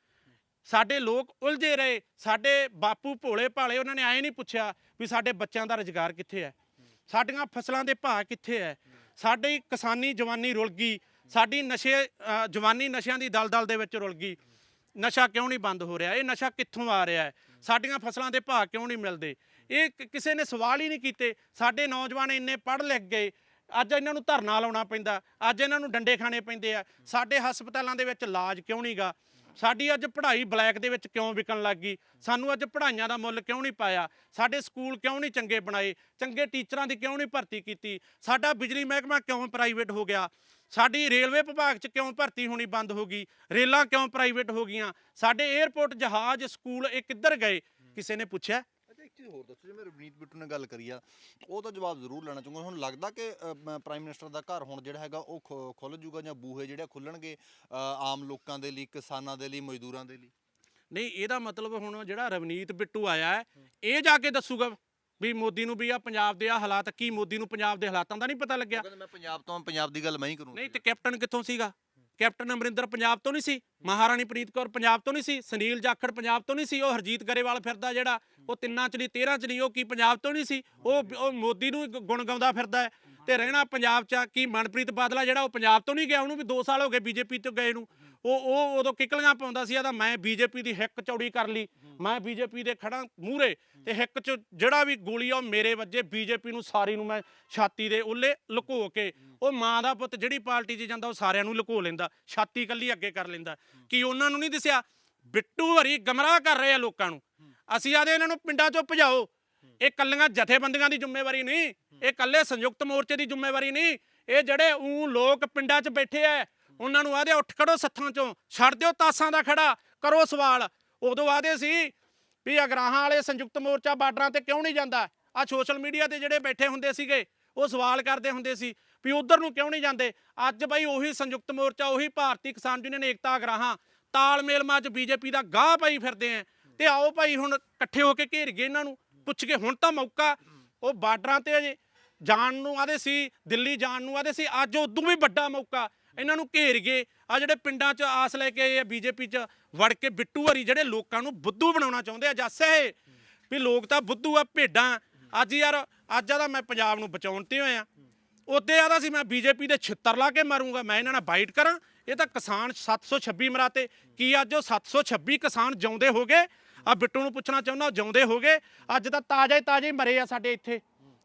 ਸਾਡੇ ਲੋਕ ਉਲਝੇ ਰਹੇ। ਸਾਡੇ ਬਾਪੂ ਭੋਲੇ ਭਾਲੇ ਉਹਨਾਂ ਨੇ ਐਂ ਨਹੀਂ ਪੁੱਛਿਆ ਵੀ ਸਾਡੇ ਬੱਚਿਆਂ ਦਾ ਰੁਜ਼ਗਾਰ ਕਿੱਥੇ ਹੈ? ਸਾਡੀਆਂ ਫਸਲਾਂ ਦੇ ਭਾਅ ਕਿੱਥੇ ਹੈ? ਸਾਡੀ ਕਿਸਾਨੀ ਜਵਾਨੀ ਰੁਲ ਗਈ। ਸਾਡੀ ਨਸ਼ੇ ਅ, ਜਵਾਨੀ ਨਸ਼ਿਆਂ ਦੀ ਦਲਦਲ ਦੇ ਵਿੱਚ ਰੁਲ ਗਈ। ਨਸ਼ਾ ਕਿਉਂ ਨਹੀਂ ਬੰਦ ਹੋ ਰਿਹਾ? ਇਹ ਨਸ਼ਾ ਕਿੱਥੋਂ ਆ ਰਿਹਾ ਹੈ? ਸਾਡੀਆਂ ਫਸਲਾਂ ਦੇ ਭਾਅ ਕਿਉਂ ਨਹੀਂ ਮਿਲਦੇ? ਇਹ ਕ- ਕਿਸੇ ਨੇ ਸਵਾਲ ਹੀ ਨਹੀਂ ਕੀਤੇ। ਸਾਡੇ ਨੌਜਵਾਨ ਇੰਨੇ ਪੜ੍ਹ ਲਿਖ ਗਏ। ਅੱਜ ਇਹਨਾਂ ਨੂੰ ਧਰਨਾ ਲਾਉਣਾ ਪੈਂਦਾ। ਅੱਜ ਇਹਨਾਂ ਨੂੰ ਡੰਡੇ ਖਾਣੇ ਪੈਂਦੇ ਆ। ਸਾਡੇ ਹਸਪਤਾਲਾਂ ਦੇ ਵਿੱਚ ਇਲਾਜ ਕਿਉਂ ਨਹੀਂਗਾ ਸਾਡੀ ਅੱਜ ਪੜ੍ਹਾਈ ਬਲੈਕ ਦੇ ਵਿੱਚ ਕਿਉਂ ਵਿਕਣ ਲੱਗ ਗਈ? ਸਾਨੂੰ ਅੱਜ ਪੜ੍ਹਾਈਆਂ ਦਾ ਮੁੱਲ ਕਿਉਂ ਨਹੀਂ ਪਾਇਆ? ਸਾਡੇ ਸਕੂਲ ਕਿਉਂ ਨਹੀਂ ਚੰਗੇ ਬਣਾਏ? ਚੰਗੇ ਟੀਚਰਾਂ ਦੀ ਕਿਉਂ ਨਹੀਂ ਭਰਤੀ ਕੀਤੀ? ਸਾਡਾ ਬਿਜਲੀ ਮਹਿਕਮਾ ਕਿਉਂ ਪ੍ਰਾਈਵੇਟ ਹੋ ਗਿਆ? ਸਾਡੀ ਰੇਲਵੇ ਵਿਭਾਗ 'ਚ ਕਿਉਂ ਭਰਤੀ ਹੋਣੀ ਬੰਦ ਹੋ ਗਈ? ਰੇਲਾਂ ਕਿਉਂ ਪ੍ਰਾਈਵੇਟ ਹੋ ਗਈਆਂ? ਸਾਡੇ 에ਅਰਪੋਰਟ ਜਹਾਜ਼, ਸਕੂਲ ਇਹ ਕਿੱਧਰ ਗਏ? ਕਿਸੇ ਨੇ ਪੁੱਛਿਆ? ਚੀਜ਼ ਹੋਰ ਦੱਸੋ ਜਿਵੇਂ ਰਵਨੀਤ ਬਿੱਟੂ ਨੇ ਗੱਲ ਕਰੀ ਆ ਉਹ ਤਾਂ ਜਵਾਬ ਜ਼ਰੂਰ ਲੈਣਾ ਚਾਹੂੰਗਾ ਹੁਣ ਲੱਗਦਾ ਕਿ ਪ੍ਰਾਈਮ ਮਿਨਿਸਟਰ ਦਾ ਘਰ ਹੁਣ ਜਿਹੜਾ ਹੈਗਾ ਉਹ ਖੁ- ਖੁੱਲ੍ਹ ਜੂਗਾ ਜਾਂ ਬੂਹੇ ਜਿਹੜੇ ਖੁੱਲਣਗੇ ਆਮ ਲੋਕਾਂ ਦੇ ਲਈ ਕਿਸਾਨਾਂ ਦੇ ਲਈ ਮਜ਼ਦੂਰਾਂ ਦੇ ਲਈ? ਨਹੀਂ ਇਹਦਾ ਮਤਲਬ ਹੁਣ ਜਿਹੜਾ ਰਵਨੀਤ ਬਿੱਟੂ ਆਇਆ ਹੈ ਇਹ ਜਾ ਕੇ ਦੱਸੂਗਾ ਵੀ ਮੋਦੀ ਨੂੰ ਵੀ ਆ ਪੰਜਾਬ ਦੇ ਆ ਹਾਲਾਤ ਕੀ ਮੋਦੀ ਨੂੰ ਪੰਜਾਬ ਦੇ ਹਾਲਾਤਾਂ ਦਾ ਨਹੀਂ ਪਤਾ ਲੱਗਿਆ? ਮੈਂ ਪੰਜਾਬ ਤੋਂ ਪੰਜਾਬ ਦੀ ਗੱਲ ਮੈਂ ਹੀ ਕਰੂੰ। ਨਹੀਂ ਤੇ ਕੈਪਟਨ ਕਿੱਥੋਂ ਸੀਗਾ? ਕੈਪਟਨ ਅਮਰਿੰਦਰ ਪੰਜਾਬ ਤੋਂ ਨਹੀਂ ਸੀ ਮਹਾਰਾਣੀ ਪ੍ਰੀਤ ਕੌਰ ਪੰਜਾਬ ਤੋਂ ਨਹੀਂ ਸੀ ਸੁਨੀਲ ਜਾਖੜ ਪੰਜਾਬ ਤੋਂ ਨਹੀਂ ਸੀ ਉਹ ਹਰਜੀਤ ਗਰੇਵਾਲ ਫਿਰਦਾ ਜਿਹੜਾ ਉਹ ਤਿੰਨਾਂ ਚ ਨਹੀਂ 13 ਚ ਨਹੀਂ ਉਹ ਕੀ ਪੰਜਾਬ ਤੋਂ ਨਹੀਂ ਸੀ ਉਹ ਉਹ ਮੋਦੀ ਨੂੰ ਗੁਣ ਗਾਉਂਦਾ ਫਿਰਦਾ ਹੈ ਤੇ ਰਹਿਣਾ ਪੰਜਾਬ ਚ ਆ, ਕੀ ਮਨਪ੍ਰੀਤ ਬਾਦਲਾ ਜਿਹੜਾ ਉਹ ਪੰਜਾਬ ਤੋਂ ਨਹੀਂ ਗਿਆ ਉਹਨੂੰ ਵੀ 2 ਸਾਲ ਹੋ ਗਏ ਬੀਜੇਪੀ ਤੋਂ ਗਏ ਨੂੰ। ਉਹ ਉਹ ਉਦੋਂ ਕਿਕਲੀਆਂ ਪਾਉਂਦਾ ਸੀ ਆਦਾ ਮੈਂ ਬੀਜੇਪੀ ਦੀ ਹਿੱਕ ਚੌੜੀ ਕਰ ਲਈ, ਮੈਂ ਬੀਜੇਪੀ ਦੇ ਖੜਾ ਮੂਹਰੇ ਤੇ ਹਿੱਕ ਚ ਜਿਹੜਾ ਵੀ ਗੋਲੀ ਆ ਉਹ ਮੇਰੇ ਵੱਜੇ, ਬੀਜੇਪੀ ਨੂੰ, ਸਾਰੀ ਨੂੰ ਮੈਂ ਛਾਤੀ ਦੇ ਉੱਲੇ ਲੁਕੋ ਕੇ, ਉਹ ਮਾਂ ਦਾ ਪੁੱਤ ਜਿਹੜੀ ਪਾਰਟੀ 'ਚ ਜਾਂਦਾ ਉਹ ਸਾਰਿਆਂ ਨੂੰ ਲੁਕੋ ਲੈਂਦਾ, ਛਾਤੀ ਕੱਲੀ ਅੱਗੇ ਕਰ ਲੈਂਦਾ। ਕਿ ਉਹਨਾਂ ਨੂੰ ਨਹੀਂ ਦਿਸਿਆ? ਬਿੱਟੂ ਹਰੀ ਗਮਰਾਹ ਕਰ ਰਹੇ ਆ ਲੋਕਾਂ ਨੂੰ। ਅਸੀਂ ਆਦੇ ਇਹਨਾਂ ਨੂੰ ਪਿੰਡਾਂ 'ਚੋਂ ਭਜਾਓ। ਇਹ ਕੱਲੀਆਂ ਜਥੇਬੰਦੀਆਂ ਦੀ ਜ਼ਿੰਮੇਵਾਰੀ ਨਹੀਂ, ਇਹ ਕੱਲੇ ਸੰਯੁਕਤ ਮੋਰਚੇ ਦੀ ਜ਼ਿੰਮੇਵਾਰੀ ਨਹੀਂ, ਇਹ ਜਿਹੜੇ ਉਹ ਲੋਕ ਪਿੰਡਾਂ 'ਚ ਬੈਠੇ ਐ ਉਹਨਾਂ ਨੂੰ ਆਦੇ ਉੱਠ ਖੜੋ ਸੱਥਾਂ 'ਚੋਂ, ਛੱਡ ਦਿਓ ਤਾਸਾਂ ਦਾ ਖੜਾ, ਕਰੋ ਸਵਾਲ। ਉਦੋਂ ਆਦੇ ਸੀ ਵੀ ਅਗਰਾਹਾਂ ਵਾਲੇ ਸੰਯੁਕਤ ਮੋਰਚਾ ਬਾਰਡਰਾਂ ਤੇ ਕਿਉਂ ਨਹੀਂ ਜਾਂਦਾ? ਆ ਸੋਸ਼ਲ ਮੀਡੀਆ ਤੇ ਜਿਹੜੇ ਬੈਠੇ ਹੁੰਦੇ ਸੀਗੇ, ਉਹ ਸਵਾਲ ਕਰਦੇ ਹੁੰਦੇ ਸੀ ਵੀ ਉਧਰ ਨੂੰ ਕਿਉਂ ਨਹੀਂ ਜਾਂਦੇ? ਅੱਜ ਬਈ ਉਹੀ ਸੰਯੁਕਤ ਮੋਰਚਾ, ਉਹੀ ਭਾਰਤੀ ਕਿਸਾਨ ਯੂਨੀਅਨ, ਏਕਤਾ, ਅਗਰਾਹਾਂ, ਤਾਲਮੇਲ ਮਾਂ ਚ ਬੀਜੇਪੀ ਦਾ ਗਾਹ ਪਾਈ ਫਿਰਦੇ ਆ ਤੇ ਆਓ ਭਾਈ ਹੁਣ ਇਕੱਠੇ ਹੋ ਕੇ ਘੇਰ ਗਏ ਇਹਨਾਂ ਨੂੰ, ਪੁੱਛ ਕੇ ਹੁਣ ਤਾਂ ਮੌਕਾ। ਉਹ ਬਾਰਡਰਾਂ ਤੇ ਜਾਣ ਨੂੰ ਆਦੇ ਸੀ, ਦਿੱਲੀ ਜਾਣ ਨੂੰ ਆਦੇ ਸੀ, ਅੱਜ ਉਦੋਂ ਵੀ ਵੱਡਾ ਮੌਕਾ। ਇਹਨਾਂ ਨੂੰ ਘੇਰ ਗਏ। ਆ ਜਿਹੜੇ ਪਿੰਡਾਂ 'ਚ ਆਸ ਲੈ ਕੇ ਆਏ ਆ ਬੀਜੇਪੀ 'ਚ, ਵੜ ਕੇ ਬਿੱਟੂ ਹਰੀ ਜਿਹੜੇ ਲੋਕਾਂ ਨੂੰ ਬੁੱਧੂ ਬਣਾਉਣਾ ਚਾਹੁੰਦੇ ਆ, ਜੱਸ ਇਹ। ਵੀ ਲੋਕ ਤਾਂ ਬੁੱਧੂ ਆ, ਭੇਡਾਂ। ਅੱਜ ਯਾਰ, ਅੱਜ ਆਦਾ ਮੈਂ ਪੰਜਾਬ ਨੂੰ ਬਚਾਉਣ ਤੇ ਹੋਇਆ। ਉਹਦੇ ਆਦਾ ਸੀ ਮੈਂ ਬੀਜੇਪੀ ਦੇ ਛਿੱਤਰ ਲਾ ਕੇ ਮਾਰੂੰਗਾ, ਮੈਂ ਇਹਨਾਂ ਨਾਲ ਬਾਈਟ ਕਰਾਂ। ਇਹ ਤਾਂ ਕਿਸਾਨ 726 ਮਰਾਤੇ। ਕੀ ਅੱਜ ਉਹ 726 ਕਿਸਾਨ ਜਿਉਂਦੇ ਹੋ ਗਏ ਆ ਬਿੱਟੂ ਨੂੰ ਪੁੱਛਣਾ ਚਾਹੁੰਦਾ, ਉਹ ਜਿਉਂਦੇ ਹੋ ਗਏ ਅੱਜ ਤਾਂ ਤਾਜ਼ਾ ਹੀ ਤਾਜ਼ੇ ਹੀ ਮਰੇ ਆ ਸਾਡੇ ਇੱਥੇ।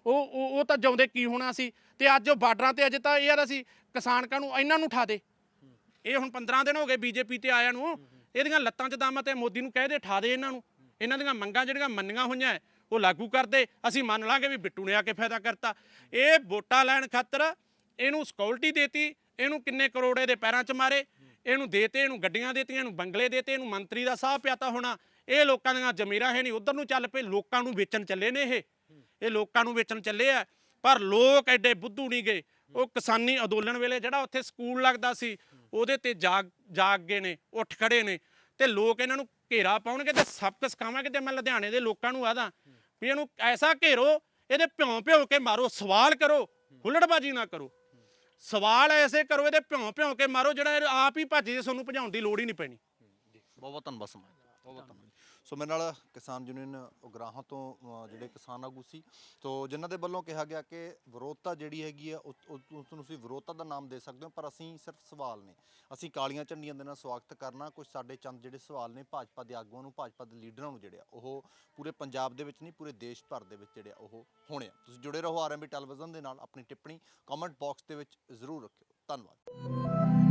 ਉਹ ਉਹ ਉਹ ਤਾਂ ਜਿਉਂਦੇ ਕੀ ਹੋਣਾ ਸੀ? ਤੇ ਅੱਜ ਉਹ ਬਾਰਡਰਾਂ ਤੇ ਅਜੇ ਤਾਂ ਯਾਰ ਅਸੀਂ ਕਿਸਾਨ ਨੂੰ ਇਹਨਾਂ ਨੂੰ ਠਾ ਦੇ। ਇਹ ਹੁਣ 15 ਦਿਨ ਹੋ ਗਏ ਬੀਜੇਪੀ ਤੇ ਆਇਆ ਨੂੰ। ਇਹਦੀਆਂ ਲੱਤਾਂ 'ਚ ਦਮ ਆ ਤੇ ਮੋਦੀ ਨੂੰ ਕਹਿ ਦੇ ਠਾ ਦੇ ਇਹਨਾਂ ਨੂੰ। ਇਹਨਾਂ ਦੀਆਂ ਮੰਗਾਂ ਜਿਹੜੀਆਂ ਮੰਨੀਆਂ ਹੋਈਆਂ ਹੈ, ਉਹ ਲਾਗੂ ਕਰਦੇ ਅਸੀਂ ਮੰਨ ਲਾਂਗੇ ਵੀ ਬਿੱਟੂ ਨੇ ਆ ਕੇ ਫਾਇਦਾ ਕਰਤਾ। ਇਹ ਵੋਟਾਂ ਲੈਣ ਖਾਤਰ ਇਹਨੂੰ ਸਿਕਿਉਰਿਟੀ ਦੇਤੀ ਇਹਨੂੰ ਕਿੰਨੇ ਕਰੋੜੇ ਦੇ ਪੈਰਾਂ 'ਚ ਮਾਰੇ। ਇਹਨੂੰ ਦੇਤੇ ਇਹਨੂੰ ਗੱਡੀਆਂ ਦੇਤੀਆਂ ਇਹਨੂੰ ਬੰਗਲੇ ਦੇਤੇ ਇਹਨੂੰ ਮੰਤਰੀ ਦਾ ਸਾਹ ਪਿਆਤਾ ਹੋਣਾ। ਇਹ ਲੋਕਾਂ ਦੀਆਂ ਜ਼ਮੀਰਾਂ ਹੈ ਨਹੀਂ ਉਧਰ ਨੂੰ ਚੱਲ ਪਏ ਲੋਕਾਂ ਨੂੰ ਵੇਚਣ ਚੱਲੇ ਨੇ ਇਹ। ਇਹ ਲੋਕਾਂ ਨੂੰ ਵੇਚਣ ਚੱਲੇ ਆ, ਪਰ ਲੋਕ ਐਡੇ ਬੁੱਧੂ ਨਹੀਂ ਗਏ। ਉਹ ਕਿਸਾਨੀ ਅੰਦੋਲਨ ਵੇਲੇ ਜਿਹੜਾ ਉੱਥੇ ਸਕੂਲ ਲੱਗਦਾ ਸੀ, ਉਹਦੇ ਤੇ ਜਾਗ ਜਾਗ ਗਏ ਨੇ, ਉੱਠ ਖੜੇ ਨੇ ਤੇ ਲੋਕ ਇਹਨਾਂ ਨੂੰ ਘੇਰਾ ਪਾਉਣਗੇ ਤੇ ਸਬਕ ਸਿਖਾਵਾਂਗੇ ਤੇ ਮੈਂ ਲੁਧਿਆਣੇ ਦੇ ਲੋਕਾਂ ਨੂੰ ਆਦਾ ਵੀ ਇਹਨੂੰ ਐਸਾ ਘੇਰੋ, ਇਹਦੇ ਭਿਉਂ ਭਿਉਂ ਕੇ ਮਾਰੋ, ਸਵਾਲ ਕਰੋ, ਹੁੱਲੜਬਾਜੀ ਨਾ ਕਰੋ। ਸਵਾਲ ਐਸੇ ਕਰੋ, ਇਹਦੇ ਭਿਉਂ ਭਿਉਂ ਕੇ ਮਾਰੋ ਜਿਹੜਾ ਇਹ ਆਪ ਹੀ ਭੱਜ ਜੇ, ਤੁਹਾਨੂੰ ਭਜਾਉਣ ਦੀ ਲੋੜ ਹੀ ਨਹੀਂ ਪੈਣੀ। ਬਹੁਤ ਬਹੁਤ ਧੰਨਵਾਦ ਸਮਾਂ ਬਹੁਤ ਬਹੁਤ ਧੰਨਵਾਦ। ਸੋ ਮੇਰੇ ਨਾਲ ਕਿਸਾਨ ਯੂਨੀਅਨ ਉਗਰਾਹਾਂ ਤੋਂ ਅ, ਜਿਹੜੇ ਕਿਸਾਨ ਆਗੂ ਸੀ ਤੋ ਜਿਨ੍ਹਾਂ ਦੇ ਵੱਲੋਂ ਕਿਹਾ ਗਿਆ ਕਿ ਵਿਰੋਧਤਾ ਜਿਹੜੀ ਹੈਗੀ ਆ ਉਸ ਉਸ ਨੂੰ ਤੁਸੀਂ ਵਿਰੋਧਤਾ ਦਾ ਨਾਮ ਦੇ ਸਕਦੇ ਹੋ ਪਰ ਅਸੀਂ ਸਿਰਫ ਸਵਾਲ ਨੇ। ਅਸੀਂ ਕਾਲੀਆਂ ਝੰਡੀਆਂ ਦੇ ਨਾਲ ਸਵਾਗਤ ਕਰਨਾ ਕੁਝ ਸਾਡੇ ਚੰਦ ਜਿਹੜੇ ਸਵਾਲ ਨੇ ਭਾਜਪਾ ਦੇ ਆਗੂਆਂ ਨੂੰ ਭਾਜਪਾ ਦੇ ਲੀਡਰਾਂ ਨੂੰ ਜਿਹੜੇ ਆ ਉਹ ਪੂਰੇ ਪੰਜਾਬ ਦੇ ਵਿੱਚ ਨਹੀਂ ਪੂਰੇ ਦੇਸ਼ ਭਰ ਦੇ ਵਿੱਚ ਜਿਹੜੇ ਆ ਉਹ ਹੋਣੇ ਆ। ਤੁਸੀਂ ਜੁੜੇ ਰਹੋ ਆਰਐਮਬੀ ਟੈਲੀਵਿਜ਼ਨ ਦੇ ਨਾਲ ਆਪਣੀ ਟਿੱਪਣੀ ਕਮੈਂਟ ਬਾਕਸ ਦੇ ਵਿੱਚ ਜ਼ਰੂਰ ਰੱਖਿਓ। ਧੰਨਵਾਦ।